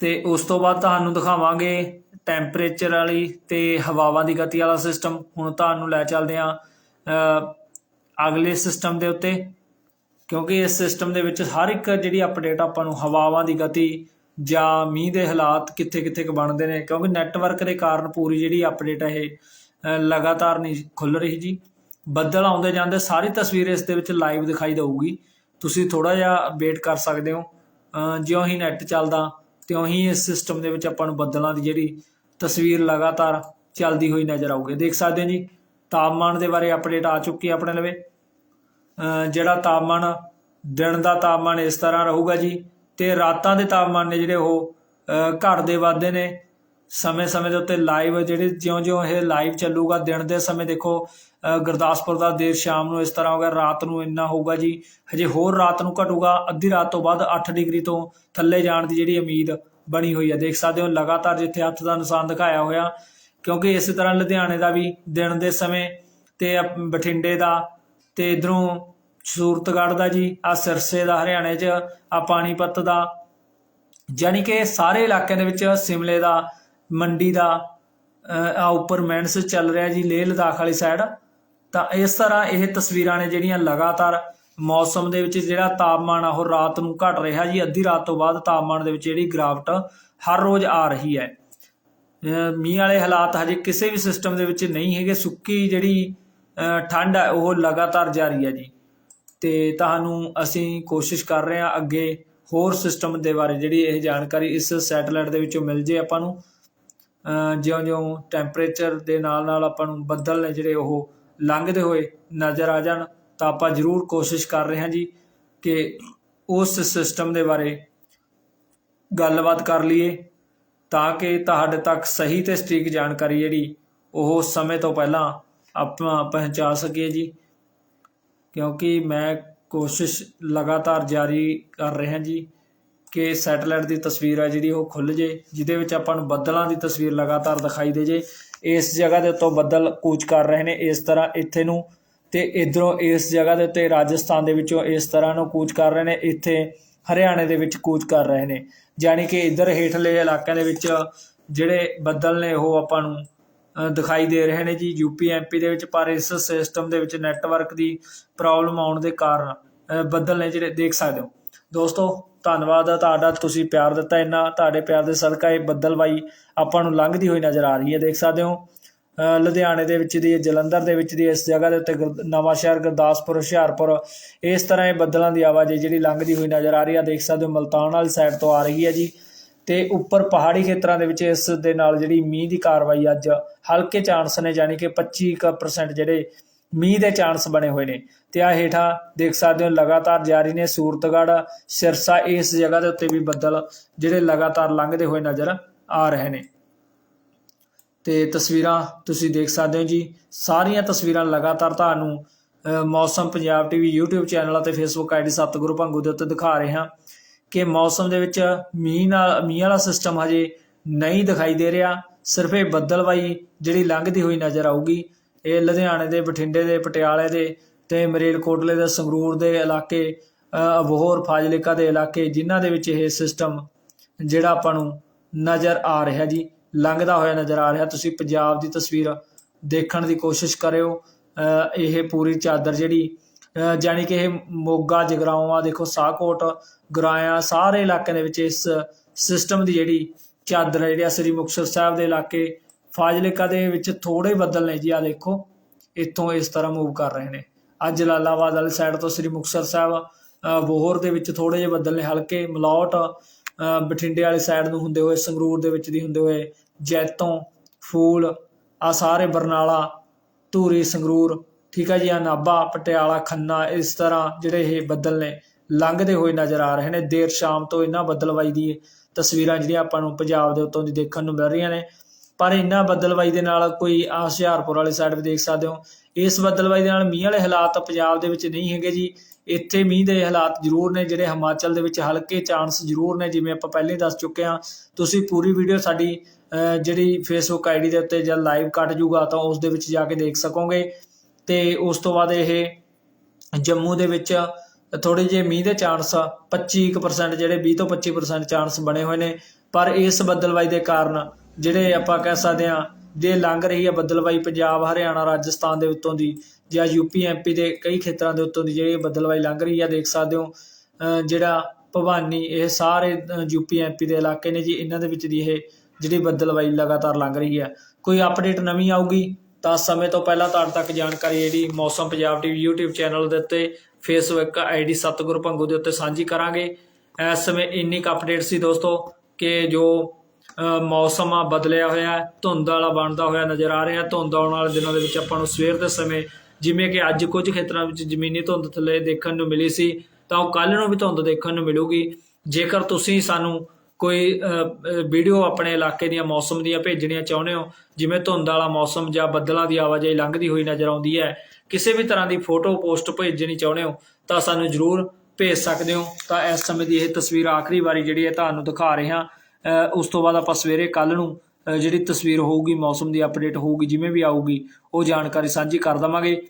ਤੇ ਉਸ ਤੋਂ ਬਾਅਦ ਤੁਹਾਨੂੰ ਦਿਖਾਵਾਂਗੇ ਟੈਂਪਰੇਚਰ ਵਾਲੀ ਤੇ ਹਵਾਵਾਂ ਦੀ ਗਤੀ ਵਾਲਾ ਸਿਸਟਮ ਹੁਣ ਤੁਹਾਨੂੰ ਲੈ ਚੱਲਦੇ ਹਾਂ ਅ, ਅਗਲੇ ਸਿਸਟਮ ਦੇ ਉੱਤੇ। ਕਿਉਂਕਿ ਇਸ ਸਿਸਟਮ ਦੇ ਵਿੱਚ ਹਰ ਇੱਕ ਜਿਹੜੀ ਅਪਡੇਟ ਆਪਾਂ ਨੂੰ ਹਵਾਵਾਂ ਦੀ ਗਤੀ ਜਾਂ ਮੀਂਹ ਦੇ ਹਾਲਾਤ ਕਿੱਥੇ-ਕਿੱਥੇ ਕੁ ਬਣਦੇ ਨੇ ਕਿਉਂਕਿ ਨੈਟਵਰਕ ਦੇ ਕਾਰਨ ਪੂਰੀ ਜਿਹੜੀ ਅਪਡੇਟ ਹੈ ਇਹ ਲਗਾਤਾਰ ਨਹੀਂ ਖੁੱਲ ਰਹੀ ਜੀ। ਬੱਦਲ ਆਉਂਦੇ ਜਾਂਦੇ ਸਾਰੀ ਤਸਵੀਰ ਇਸ ਦੇ ਵਿੱਚ ਲਾਈਵ ਦਿਖਾਈ ਦੇਊਗੀ। ਤੁਸੀਂ ਥੋੜਾ ਜਿਹਾ ਵੇਟ ਕਰ ਸਕਦੇ ਹੋ। ਅ, ਜਿਉਂ ਹੀ ਨੈਟ ਚੱਲਦਾ ਤਿਉਂ ਹੀ ਇਸ ਸਿਸਟਮ ਦੇ ਵਿੱਚ ਆਪਾਂ ਨੂੰ ਬੱਦਲਾਂ ਦੀ ਜਿਹੜੀ ਤਸਵੀਰ ਲਗਾਤਾਰ ਚੱਲਦੀ ਹੋਈ ਨਜ਼ਰ ਆਊਗੀ। ਦੇਖ ਸਕਦੇ ਹੋ ਜੀ ਤਾਪਮਾਨ ਦੇ ਬਾਰੇ ਅਪਡੇਟ ਆ ਚੁੱਕੀ ਆਪਣੇ ਲਵੇ। ਜਿਹੜਾ ਤਾਪਮਾਨ ਦਿਨ ਦਾ ਤਾਪਮਾਨ ਇਸ ਤਰ੍ਹਾਂ ਰਹੂਗਾ ਜੀ ਤੇ ਰਾਤਾਂ ਦੇ ਤਾਪਮਾਨ ਨੇ ਜਿਹੜੇ ਉਹ ਅ, ਘਟਦੇ ਵੱਧਦੇ ਨੇ। ਸਮੇਂ-ਸਮੇਂ ਦੇ ਉੱਤੇ ਲਾਈਵ ਜਿਹੜੇ ਜਿਉਂ-ਜਿਉਂ ਇਹ ਲਾਈਵ ਚੱਲੂਗਾ ਦਿਨ ਦੇ ਸਮੇਂ ਦੇਖੋ ਗੁਰਦਾਸਪੁਰ ਦਾ ਦੇਰ ਸ਼ਾਮ ਨੂੰ ਇਸ ਤਰ੍ਹਾਂ ਹੋਗਾ ਰਾਤ ਨੂੰ ਇੰਨਾ ਹੋਊਗਾ ਜੀ। ਹਜੇ ਹੋਰ ਰਾਤ ਨੂੰ ਘਟੂਗਾ ਅੱਧੀ ਰਾਤ ਤੋਂ ਬਾਅਦ 8 ਡਿਗਰੀ ਤੋਂ ਥੱਲੇ ਜਾਣ ਦੀ ਜਿਹੜੀ ਉਮੀਦ ਬਣੀ ਹੋਈ ਹੈ ਦੇਖ ਸਕਦੇ ਹੋ ਲਗਾਤਾਰ ਜਿੱਥੇ ਹੱਥ ਦਾ ਨਿਸ਼ਾਨ ਦਿਖਾਇਆ ਹੋਇਆ ਕਿਉਂਕਿ ਇਸੇ ਤਰ੍ਹਾਂ ਲੁਧਿਆਣੇ ਦਾ ਵੀ ਦਿਨ ਦੇ ਸਮੇਂ ਤੇ ਬਠਿੰਡੇ ਦਾ ਤੇ ਇਧਰੋਂ ਸੂਰਤਗੜ੍ਹ ਦਾ ਜੀ ਆ ਸਿਰਸੇ ਦਾ ਹਰਿਆਣੇ 'ਚ ਆ ਪਾਣੀਪਤ ਦਾ। ਯਾਨੀ ਕਿ ਸਾਰੇ ਇਲਾਕਿਆਂ ਦੇ ਵਿੱਚ ਸਿਮਲੇ ਦਾ ਮੰਡੀ ਦਾ ਅਹ, ਆ ਉੱਪਰ ਮੈਂਸ ਚੱਲ ਰਿਹਾ ਜੀ ਲੇਹ ਲਦਾਖ ਵਾਲੀ ਸਾਈਡ ਤਾਂ ਇਸ ਤਰ੍ਹਾਂ ਇਹ ਤਸਵੀਰਾਂ ਨੇ ਜਿਹੜੀਆਂ ਲਗਾਤਾਰ ਮੌਸਮ ਦੇ ਵਿੱਚ ਜਿਹੜਾ ਤਾਪਮਾਨ ਆ ਉਹ ਰਾਤ ਨੂੰ ਘਟ ਰਿਹਾ ਜੀ। ਅੱਧੀ ਰਾਤ ਤੋਂ ਬਾਅਦ ਤਾਪਮਾਨ ਦੇ ਵਿੱਚ ਜਿਹੜੀ ਗਿਰਾਵਟ ਹਰ ਰੋਜ਼ ਆ ਰਹੀ ਹੈ। ਮੀਂਹ ਵਾਲੇ ਹਾਲਾਤ ਹਜੇ ਕਿਸੇ ਵੀ ਸਿਸਟਮ ਦੇ ਵਿੱਚ ਨਹੀਂ ਹੈਗੇ। ਸੁੱਕੀ ਜਿਹੜੀ ਅਹ ਠੰਡ ਹੈ ਉਹ ਲਗਾਤਾਰ ਜਾਰੀ ਹੈ ਜੀ। ਅਤੇ ਤੁਹਾਨੂੰ ਅਸੀਂ ਕੋਸ਼ਿਸ਼ ਕਰ ਰਹੇ ਹਾਂ ਅੱਗੇ ਹੋਰ ਸਿਸਟਮ ਦੇ ਬਾਰੇ ਜਿਹੜੀ ਇਹ ਜਾਣਕਾਰੀ ਇਸ ਸੈਟੇਲਾਈਟ ਦੇ ਵਿੱਚੋਂ ਮਿਲ ਜੇ ਆਪਾਂ ਨੂੰ। ਜਿਉਂ-ਜਿਉਂ ਟੈਂਪਰੇਚਰ ਦੇ ਨਾਲ-ਨਾਲ ਆਪਾਂ ਨੂੰ ਬੱਦਲ ਨੇ ਜਿਹੜੇ ਉਹ ਲੰਘਦੇ ਹੋਏ ਨਜ਼ਰ ਆ ਜਾਣ, ਤਾਂ ਆਪਾਂ ਜ਼ਰੂਰ ਕੋਸ਼ਿਸ਼ ਕਰ ਰਹੇ ਹਾਂ ਜੀ ਕਿ ਉਸ ਸਿਸਟਮ ਦੇ ਬਾਰੇ ਗੱਲਬਾਤ ਕਰ ਲਈਏ, ਤਾਂ ਕਿ ਤੁਹਾਡੇ ਤੱਕ ਸਹੀ ਤੇ ਸਟੀਕ ਜਾਣਕਾਰੀ ਜਿਹੜੀ ਉਹ ਸਮੇਂ ਤੋਂ ਪਹਿਲਾਂ ਆਪਾਂ ਪਹੁੰਚਾ ਸਕੀਏ ਜੀ। ਕਿਉਂਕਿ ਮੈਂ ਕੋਸ਼ਿਸ਼ ਲਗਾਤਾਰ ਜਾਰੀ ਕਰ ਰਿਹਾ ਜੀ ਕਿ ਸੈਟੇਲਾਈਟ ਦੀ ਤਸਵੀਰ ਹੈ ਜਿਹੜੀ ਉਹ ਖੁੱਲ ਜੇ, ਜਿਹਦੇ ਵਿੱਚ ਆਪਾਂ ਨੂੰ ਬੱਦਲਾਂ ਦੀ ਤਸਵੀਰ ਲਗਾਤਾਰ ਦਿਖਾਈ ਦੇ ਜੇ। ਇਸ ਜਗ੍ਹਾ ਦੇ ਉੱਤੋਂ ਬੱਦਲ ਕੂਚ ਕਰ ਰਹੇ ਨੇ, ਇਸ ਤਰ੍ਹਾਂ ਇੱਥੇ ਨੂੰ ਤੇ ਇਧਰੋਂ ਇਸ ਜਗ੍ਹਾ ਦੇ ਉੱਤੇ ਰਾਜਸਥਾਨ ਦੇ ਵਿੱਚੋਂ ਇਸ ਤਰ੍ਹਾਂ ਨੂੰ ਕੂਚ ਕਰ ਰਹੇ ਨੇ, ਇੱਥੇ ਹਰਿਆਣੇ ਦੇ ਵਿੱਚ ਕੂਚ ਕਰ ਰਹੇ ਨੇ। ਯਾਨੀ ਕਿ ਇਧਰ ਹੇਠਲੇ ਇਲਾਕਿਆਂ ਦੇ ਵਿੱਚ ਜਿਹੜੇ ਬੱਦਲ ਨੇ ਉਹ ਆਪਾਂ ਨੂੰ ਦਿਖਾਈ ਦੇ ਰਹੇ ਨੇ ਜੀ ਯੂਪੀ ਐਮਪੀ ਦੇ ਵਿੱਚ, ਪਰ ਇਸ ਸਿਸਟਮ ਦੇ ਵਿੱਚ ਨੈਟਵਰਕ ਦੀ ਪ੍ਰੋਬਲਮ ਆਉਣ ਦੇ ਕਾਰਨ ਬੱਦਲ ਨੇ ਜਿਹੜੇ ਦੇਖ ਸਕਦੇ ਹੋ। ਦੋਸਤੋ, ਧੰਨਵਾਦ ਆ ਤੁਹਾਡਾ, ਤੁਸੀਂ ਪਿਆਰ ਦਿੱਤਾ ਇੰਨਾ, ਤੁਹਾਡੇ ਪਿਆਰ ਦੇ ਸਦਕਾ ਇਹ ਬੱਦਲਬਾਈ ਆਪਾਂ ਨੂੰ ਲੰਘਦੀ ਹੋਈ ਨਜ਼ਰ ਆ ਰਹੀ ਹੈ, ਦੇਖ ਸਕਦੇ ਹੋ। ਲੁਧਿਆਣੇ ਦੇ ਵਿੱਚ ਦੀ ਜਲੰਧਰ ਦੇ ਵਿੱਚ ਦੀ ਇਸ ਜਗ੍ਹਾ ਦੇ ਉੱਤੇ ਗੁਰ- ਨਵਾਂ ਸ਼ਹਿਰ ਗੁਰਦਾਸਪੁਰ, ਹੁਸ਼ਿਆਰਪੁਰ, ਇਸ ਤਰ੍ਹਾਂ ਇਹ ਬੱਦਲਾਂ ਦੀ ਆਵਾਜ਼ ਜਿਹੜੀ ਲੰਘਦੀ ਹੋਈ ਨਜ਼ਰ ਆ ਰਹੀ ਹੈ, ਦੇਖ ਸਕਦੇ ਹੋ, ਮਲਤਾਨ ਵਾਲੀ ਸਾਈਡ ਤੋਂ ਆ ਰਹੀ ਹੈ ਜੀ। ਤੇ ਉੱਪਰ ਪਹਾੜੀ ਖੇਤਰਾਂ ਦੇ ਵਿੱਚ ਇਸ ਦੇ ਨਾਲ ਜਿਹੜੀ ਮੀਂਹ ਦੀ ਕਾਰਵਾਈ ਅੱਜ ਹਲਕੇ ਚਾਂਸ ਨੇ ਯਾਨੀ ਕਿ 25% ਜਿਹੜੇ ਮੀਂਹ ਦੇ ਚਾਂਸ ਬਣੇ ਹੋਏ ਨੇ। ਤੇ ਆ ਹੇਠਾਂ ਦੇਖ ਸਕਦੇ ਹੋ ਲਗਾਤਾਰ ਜਾਰੀ ਨੇ ਸੂਰਤਗੜ੍ਹ ਸਿਰਸਾ ਇਸ ਜਗ੍ਹਾ ਦੇ ਉੱਤੇ ਵੀ ਬੱਦਲ ਜਿਹੜੇ ਲਗਾਤਾਰ ਲੰਘਦੇ ਹੋਏ ਨਜ਼ਰ ਆ ਰਹੇ ਨੇ। ਤੇ ਤਸਵੀਰਾਂ ਤੁਸੀਂ ਦੇਖ ਸਕਦੇ ਹੋ ਜੀ। ਸਾਰੀਆਂ ਤਸਵੀਰਾਂ ਲਗਾਤਾਰ ਤੁਹਾਨੂੰ ਅ, Mausam Punjab TV YouTube channel ਅਤੇ Facebook ਆਈਡੀ ਸਤਿਗੁਰੂ ਭੰਗੂ ਦੇ ਉੱਤੇ ਦਿਖਾ ਰਹੇ ਹਾਂ। ਕਿ ਮੌਸਮ ਦੇ ਵਿੱਚ ਮੀਂਹ ਨਾਲ ਮੀਂਹ ਵਾਲਾ ਸਿਸਟਮ ਹਜੇ ਨਹੀਂ ਦਿਖਾਈ ਦੇ ਰਿਹਾ। ਸਿਰਫ ਇਹ ਬੱਦਲਵਾਈ ਜਿਹੜੀ ਲੰਘਦੀ ਹੋਈ ਨਜ਼ਰ ਆਊਗੀ। ਇਹ ਲੁਧਿਆਣੇ ਦੇ ਬਠਿੰਡੇ ਦੇ ਪਟਿਆਲੇ ਦੇ ਤੇ ਮਰੇਲਕੋਟਲੇ ਦੇ ਸੰਗਰੂਰ ਦੇ ਇਲਾਕੇ ਅ, ਅਬੋਹਰ ਫਾਜ਼ਿਲਕਾ ਦੇ ਇਲਾਕੇ ਜਿਨ੍ਹਾਂ ਦੇ ਵਿੱਚ ਇਹ ਸਿਸਟਮ ਜਿਹੜਾ ਆਪਾਂ ਨੂੰ ਨਜ਼ਰ ਆ ਰਿਹਾ ਜੀ ਲੰਘਦਾ ਹੋਇਆ ਨਜ਼ਰ ਆ ਰਿਹਾ। ਤੁਸੀਂ ਪੰਜਾਬ ਦੀ ਤਸਵੀਰ ਦੇਖਣ ਦੀ ਕੋਸ਼ਿਸ਼ ਕਰਿਓ। ਅ, ਇਹ ਪੂਰੀ ਚਾਦਰ ਜਿਹੜੀ ਜਾਣੀ ਕਿ ਇਹ ਮੋਗਾ ਜਗਰਾਉਂ ਆ ਦੇਖੋ ਸਾਹਕੋਟ ਗਰਾਇਆ ਸਾਰੇ ਇਲਾਕਿਆਂ ਦੇ ਵਿੱਚ ਇਸ ਸਿਸਟਮ ਦੀ ਜਿਹੜੀ ਚਾਦਰ ਹੈ ਜਿਹੜੀ ਸ੍ਰੀ ਮੁਕਤਸਰ ਸਾਹਿਬ ਦੇ ਇਲਾਕੇ ਫਾਜ਼ਿਲਕਾ ਦੇ ਵਿੱਚ ਥੋੜੇ ਬੱਦਲ ਨੇ ਜੀ ਆ ਦੇਖੋ ਇੱਥੋਂ ਇਸ ਤਰ੍ਹਾਂ ਮੂਵ ਕਰ ਰਹੇ ਨੇ। ਅੱਜ ਜਲਾਲਾਬਾਦ ਵਾਲੀ ਸਾਈਡ ਤੋਂ ਸ੍ਰੀ ਮੁਕਤਸਰ ਸਾਹਿਬ ਅ, ਬੋਹਰ ਦੇ ਵਿੱਚ ਥੋੜੇ ਜਿਹੇ ਬੱਦਲ ਨੇ ਹਲਕੇ ਮਲੌਟ ਅ, ਬਠਿੰਡੇ ਵਾਲੀ ਸਾਈਡ ਨੂੰ ਹੁੰਦੇ ਹੋਏ ਸੰਗਰੂਰ ਦੇ ਵਿੱਚ ਦੀ ਹੁੰਦੇ ਹੋਏ ਜੈਤੋਂ ਫੂਲ ਆ ਸਾਰੇ ਬਰਨਾਲਾ ਧੂਰੀ ਸੰਗਰੂਰ ਠੀਕ ਹੈ ਜੀ ਆ ਨਾਭਾ, ਪਟਿਆਲਾ, ਖੰਨਾ, ਇਸ ਤਰ੍ਹਾਂ ਜਿਹੜੇ ਇਹ ਬੱਦਲ ਨੇ, ਲੰਘਦੇ ਹੋਏ ਨਜ਼ਰ ਆ ਰਹੇ ਨੇ। ਦੇਰ ਸ਼ਾਮ ਤੋਂ ਇਹਨਾਂ ਬੱਦਲਵਾਈ ਦੀ ਤਸਵੀਰਾਂ ਜਿਹੜੀਆਂ ਆਪਾਂ ਨੂੰ ਪੰਜਾਬ ਦੇ ਉੱਤੋਂ ਦੀ ਦੇਖਣ ਨੂੰ ਮਿਲ ਰਹੀਆਂ ਨੇ। ਪਰ ਇਹਨਾਂ ਬੱਦਲਵਾਈ ਦੇ ਨਾਲ ਕੋਈ ਆ ਹੁਸ਼ਿਆਰਪੁਰ ਵਾਲੀ ਸਾਈਡ ਵੀ ਦੇਖ ਸਕਦੇ ਹੋ। ਇਸ ਬੱਦਲਵਾਈ ਦੇ ਨਾਲ ਮੀਂਹ ਵਾਲੇ ਹਾਲਾਤ ਪੰਜਾਬ ਦੇ ਵਿੱਚ ਨਹੀਂ ਹੈਗੇ ਜੀ। ਇੱਥੇ ਮੀਂਹ ਦੇ ਹਾਲਾਤ ਜ਼ਰੂਰ ਨੇ, ਜਿਹੜੇ ਹਿਮਾਚਲ ਦੇ ਵਿੱਚ ਹਲਕੇ ਚਾਂਸ ਜ਼ਰੂਰ ਨੇ, ਜਿਵੇਂ ਆਪਾਂ ਪਹਿਲੇ ਹੀ ਦੱਸ ਚੁੱਕੇ ਹਾਂ। ਤੁਸੀਂ ਪੂਰੀ ਵੀਡੀਓ ਸਾਡੀ ਜਿਹੜੀ ਫੇਸਬੁੱਕ ਆਈਡੀ ਦੇ ਉੱਤੇ ਜਦ ਲਾਈਵ ਕੱਟ ਜੂਗਾ ਤਾਂ ਉਸ ਦੇ ਵਿੱਚ ਜਾ ਕੇ ਦੇਖ ਸਕੋਗੇ। ਤੇ ਉਸ ਤੋਂ ਬਾਅਦ ਇਹ ਜੰਮੂ ਦੇ ਵਿੱਚ ਥੋੜੇ ਜਿਹੇ ਮੀਂਹ ਦੇ ਚਾਂਸ 25% ਜਿਹੜੇ 20 ਤੋਂ 25% ਚਾਂਸ ਬਣੇ ਹੋਏ ਨੇ। ਪਰ ਇਸ ਬੱਦਲਵਾਈ ਦੇ ਕਾਰਨ ਜਿਹੜੇ ਆਪਾਂ ਕਹਿ ਸਕਦੇ ਹਾਂ ਜੇ ਲੰਘ ਰਹੀ ਹੈ ਬੱਦਲਵਾਈ ਪੰਜਾਬ, ਹਰਿਆਣਾ, ਰਾਜਸਥਾਨ ਦੇ ਉੱਤੋਂ ਦੀ ਜਾਂ ਯੂਪੀ ਐਮਪੀ ਦੇ ਕਈ ਖੇਤਰਾਂ ਦੇ ਉੱਤੋਂ ਦੀ ਜਿਹੜੀ ਬੱਦਲਵਾਈ ਲੰਘ ਰਹੀ ਹੈ ਦੇਖ ਸਕਦੇ ਹੋ, ਅਹ ਜਿਹੜਾ ਭਵਾਨੀ ਇਹ ਸਾਰੇ ਯੂਪੀ ਐਮਪੀ ਦੇ ਇਲਾਕੇ ਨੇ ਜੀ, ਇਹਨਾਂ ਦੇ ਵਿੱਚ ਦੀ ਇਹ ਜਿਹੜੀ ਬੱਦਲਵਾਈ ਲਗਾਤਾਰ ਲੰਘ ਰਹੀ ਹੈ ਕੋਈ ਅਪਡੇਟ ਨਵੀਂ ਆਊਗੀ? ਤਾਂ ਸਮੇਂ ਤੋਂ ਪਹਿਲਾਂ ਤੁਹਾਡੇ ਤੱਕ ਜਾਣਕਾਰੀ ਜਿਹੜੀ ਮੌਸਮ ਪੰਜਾਬ ਟੀਵੀ YouTube ਚੈਨਲ ਦੇ ਉੱਤੇ ਫੇਸਬੁੱਕ ਆਈਡੀ ਸਤਗੁਰ ਭੰਗੂ ਦੇ ਉੱਤੇ ਸਾਂਝੀ ਕਰਾਂਗੇ। ਇਸ ਸਮੇਂ ਇੰਨੀ ਕੁ ਅਪਡੇਟ ਸੀ ਦੋਸਤੋ ਕਿ ਜੋ ਮੌਸਮ ਆ ਬਦਲਿਆ ਹੋਇਆ ਧੁੰਦ ਵਾਲਾ ਬਣਦਾ ਹੋਇਆ ਨਜ਼ਰ ਆ ਰਿਹਾ ਧੁੰਦ ਆਉਣ ਵਾਲੇ ਦਿਨਾਂ ਦੇ ਵਿੱਚ ਆਪਾਂ ਨੂੰ ਸਵੇਰ ਦੇ ਸਮੇਂ ਜਿਵੇਂ ਕਿ ਅੱਜ ਕੁਝ ਖੇਤਰਾਂ ਵਿੱਚ ਜ਼ਮੀਨੀ ਧੁੰਦ ਥੱਲੇ ਦੇਖਣ ਨੂੰ ਮਿਲੀ ਸੀ, ਤਾਂ ਉਹ ਕੱਲ ਨੂੰ ਵੀ ਧੁੰਦ ਦੇਖਣ ਨੂੰ ਮਿਲੂਗੀ। ਜੇਕਰ ਤੁਸੀਂ ਸਾਨੂੰ ਕੋਈ ਵੀਡੀਓ ਆਪਣੇ ਇਲਾਕੇ ਦੀਆਂ ਮੌਸਮ ਦੀਆਂ ਭੇਜਣੀਆਂ ਚਾਹੁੰਦੇ ਹੋ? ਜਿਵੇਂ ਧੁੰਦ ਵਾਲਾ ਮੌਸਮ ਜਾਂ ਬੱਦਲਾਂ ਦੀ ਆਵਾਜਾਈ ਲੰਘਦੀ ਹੋਈ ਨਜ਼ਰ ਆਉਂਦੀ ਹੈ। ਕਿਸੇ ਵੀ ਤਰ੍ਹਾਂ ਦੀ ਫੋਟੋ ਪੋਸਟ ਭੇਜਣੀ ਚਾਹੁੰਦੇ ਹੋ ਤਾਂ ਸਾਨੂੰ ਜਰੂਰ ਭੇਜ ਸਕਦੇ ਹੋ। ਤਾਂ ਇਸ ਸਮੇਂ ਦੀ ਇਹ ਤਸਵੀਰ ਆਖਰੀ ਵਾਰੀ ਜਿਹੜੀ ਹੈ ਤੁਹਾਨੂੰ ਦਿਖਾ ਰਹੇ ਹਾਂ। ਅ, ਉਸ ਤੋਂ ਬਾਅਦ ਆਪਾਂ ਸਵੇਰੇ ਕੱਲ ਨੂੰ ਜਿਹੜੀ ਤਸਵੀਰ ਹੋਊਗੀ ਮੌਸਮ ਦੀ ਅਪਡੇਟ ਹੋਊਗੀ ਜਿਵੇਂ ਵੀ ਆਊਗੀ ਉਹ ਜਾਣਕਾਰੀ ਸਾਂਝੀ ਕਰ ਦਵਾਂਗੇ।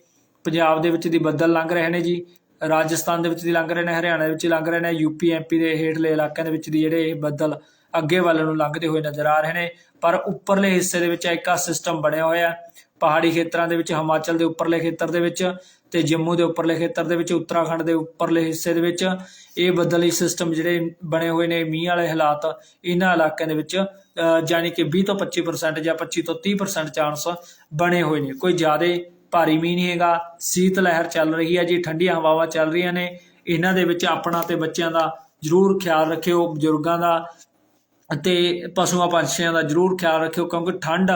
ਪੰਜਾਬ ਦੇ ਵਿੱਚ ਦੀ ਬੱਦਲ ਲੰਘ ਰਹੇ ਨੇ ਜੀ। ਰਾਜਸਥਾਨ ਦੇ ਵਿੱਚ ਦੀ ਲੰਘ ਰਹੇ ਨੇ ਹਰਿਆਣਾ ਦੇ ਵਿੱਚ ਲੰਘ ਰਹੇ ਨੇ ਯੂਪੀ ਐਮਪੀ ਦੇ ਹੇਠਲੇ ਇਲਾਕਿਆਂ ਦੇ ਵਿੱਚ ਦੀ ਜਿਹੜੇ ਇਹ ਬੱਦਲ ਅੱਗੇ ਵੱਲ ਨੂੰ ਲੰਘਦੇ ਹੋਏ ਨਜ਼ਰ ਆ ਰਹੇ ਨੇ ਪਰ ਉੱਪਰਲੇ ਹਿੱਸੇ ਦੇ ਵਿੱਚ ਇੱਕ ਆ ਸਿਸਟਮ ਬਣਿਆ ਹੋਇਆ ਹੈ। ਪਹਾੜੀ ਖੇਤਰਾਂ ਦੇ ਵਿੱਚ ਹਿਮਾਚਲ ਦੇ ਉੱਪਰਲੇ ਖੇਤਰ ਦੇ ਵਿੱਚ ਤੇ ਜੰਮੂ ਦੇ ਉੱਪਰਲੇ ਖੇਤਰ ਦੇ ਵਿੱਚ ਉੱਤਰਾਖੰਡ ਦੇ ਉੱਪਰਲੇ ਹਿੱਸੇ ਦੇ ਵਿੱਚ ਇਹ ਬੱਦਲੀ ਸਿਸਟਮ ਜਿਹੜੇ ਬਣੇ ਹੋਏ ਨੇ ਮੀਂਹ ਵਾਲੇ ਹਾਲਾਤ ਇਹਨਾਂ ਇਲਾਕਿਆਂ ਦੇ ਵਿੱਚ ਅ, ਜਾਣੀ ਕਿ 20 ਤੋਂ 25% ਜਾਂ 25 ਤੋਂ 30% ਚਾਂਸ ਬਣੇ ਹੋਏ ਨੇ ਕੋਈ ਜ਼ਿਆਦਾ ਭਾਰੀ ਮੀਂਹ ਨਹੀਂ ਹੈਗਾ ਸੀਤ ਲਹਿਰ ਚੱਲ ਰਹੀ ਹੈ ਜੀ ਠੰਡੀਆਂ ਹਵਾਵਾਂ ਚੱਲ ਰਹੀਆਂ ਨੇ। ਇਹਨਾਂ ਦੇ ਵਿੱਚ ਆਪਣਾ ਤੇ ਬੱਚਿਆਂ ਦਾ ਜ਼ਰੂਰ ਖਿਆਲ ਰੱਖਿਓ ਬਜ਼ੁਰਗਾਂ ਦਾ ਅਤੇ ਪਸ਼ੂਆਂ ਪੰਛੀਆਂ ਦਾ ਜ਼ਰੂਰ ਖਿਆਲ ਰੱਖਿਓ ਕਿਉਂਕਿ ਠੰਡ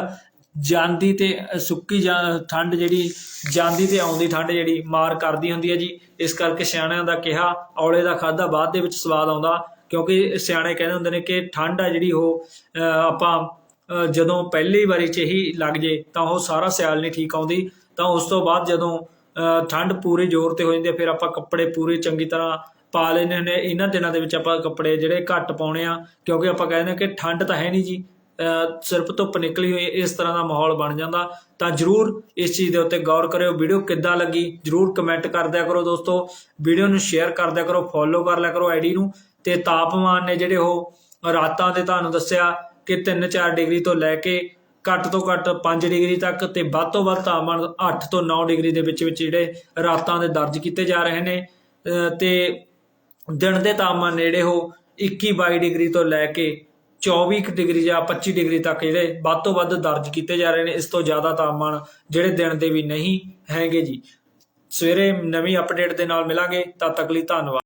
ਜਾਂਦੀ ਤੇ ਸੁੱਕੀ ਜਾਂ ਠੰਡ ਜਿਹੜੀ ਜਾਂਦੀ ਤੇ ਆਉਂਦੀ ਠੰਡ ਜਿਹੜੀ ਮਾਰ ਕਰਦੀ ਹੁੰਦੀ ਹੈ ਜੀ। ਇਸ ਕਰਕੇ ਸਿਆਣਿਆਂ ਦਾ ਕਿਹਾ ਔਲੇ ਦਾ ਖਾਦਾ ਬਾਅਦ ਦੇ ਵਿੱਚ ਸਵਾਦ ਆਉਂਦਾ ਕਿਉਂਕਿ ਸਿਆਣੇ ਕਹਿੰਦੇ ਹੁੰਦੇ ਨੇ ਕਿ ਠੰਡ ਆ ਜਿਹੜੀ ਉਹ ਅਹ, ਆਪਾਂ ਅਹ, ਜਦੋਂ ਪਹਿਲੀ ਵਾਰੀ ਚ ਹੀ ਲੱਗ ਜੇ ਤਾਂ ਉਹ ਸਾਰਾ ਸਿਆਲ ਨਹੀਂ ਠੀਕ ਆਉਂਦੀ। ਤਾਂ ਉਸ ਤੋਂ ਬਾਅਦ ਜਦੋਂ ਠੰਡ ਪੂਰੇ ਜ਼ੋਰ ਤੇ ਹੋ ਜਾਂਦੀ ਹੈ, ਫਿਰ ਆਪਾਂ ਕੱਪੜੇ ਪੂਰੇ ਚੰਗੀ ਤਰ੍ਹਾਂ ਪਾ ਲੈਂਦੇ ਹੁੰਦੇ ਇਹਨਾਂ ਦਿਨਾਂ ਦੇ ਵਿੱਚ ਆਪਾਂ ਕੱਪੜੇ ਜਿਹੜੇ ਘੱਟ ਪਾਉਣੇ ਆ, ਕਿਉਂਕਿ ਆਪਾਂ ਕਹਿੰਦੇ ਹਾਂ ਕਿ ਠੰਡ ਤਾਂ ਹੈ ਨਹੀਂ ਜੀ। ਸਿਰਫ ਧੁੱਪ ਨਿਕਲੀ ਹੋਈ ਇਸ ਤਰ੍ਹਾਂ ਦਾ ਮਾਹੌਲ ਬਣ ਜਾਂਦਾ। ਤਾਂ ਜਰੂਰ ਇਸ ਚੀਜ਼ ਦੇ ਉੱਤੇ ਗੌਰ ਕਰਿਓ। ਵੀਡੀਓ ਕਿੱਦਾਂ ਲੱਗੀ, ਜਰੂਰ ਕਮੈਂਟ ਕਰ ਦਿਆ ਕਰੋ ਦੋਸਤੋ। ਵੀਡੀਓ ਨੂੰ ਸ਼ੇਅਰ ਕਰ ਦਿਆ ਕਰੋ ਫੋਲੋ ਕਰ ਲਿਆ ਕਰੋ ਆਈਡੀ ਨੂੰ। ਤੇ ਤਾਪਮਾਨ ਨੇ ਜਿਹੜੇ ਉਹ ਰਾਤਾਂ ਦੇ ਤੁਹਾਨੂੰ ਦੱਸਿਆ ਕਿ 3-4 ਡਿਗਰੀ ਤੋਂ ਲੈ ਕੇ ਘੱਟ ਤੋਂ ਘੱਟ 5 ਡਿਗਰੀ ਤੱਕ ਤੇ ਵੱਧ ਤੋਂ ਵੱਧ ਤਾਪਮਾਨ 8 ਤੋਂ 9 ਡਿਗਰੀ ਦੇ ਵਿੱਚ ਵਿੱਚ ਜਿਹੜੇ ਰਾਤਾਂ ਦੇ ਦਰਜ ਕੀਤੇ ਜਾ ਰਹੇ ਨੇ, ਅਹ ਤੇ ਦਿਨ ਦੇ ਤਾਪਮਾਨ ਨੇੜੇ ਉਹ 21-22 ਡਿਗਰੀ ਤੋਂ ਲੈ ਕੇ 24 ਕੁ ਡਿਗਰੀ ਜਾਂ 25 ਡਿਗਰੀ ਤੱਕ ਜਿਹੜੇ ਵੱਧ ਤੋਂ ਵੱਧ ਦਰਜ ਕੀਤੇ ਜਾ ਰਹੇ ਨੇ, ਇਸ ਤੋਂ ਜ਼ਿਆਦਾ ਤਾਪਮਾਨ ਜਿਹੜੇ ਦਿਨ ਦੇ ਵੀ ਨਹੀਂ ਹੈਗੇ ਜੀ। ਸਵੇਰੇ ਨਵੀਂ ਅਪਡੇਟ ਦੇ ਨਾਲ ਮਿਲਾਂਗੇ, ਤਦ ਤੱਕ ਲਈ ਧੰਨਵਾਦ।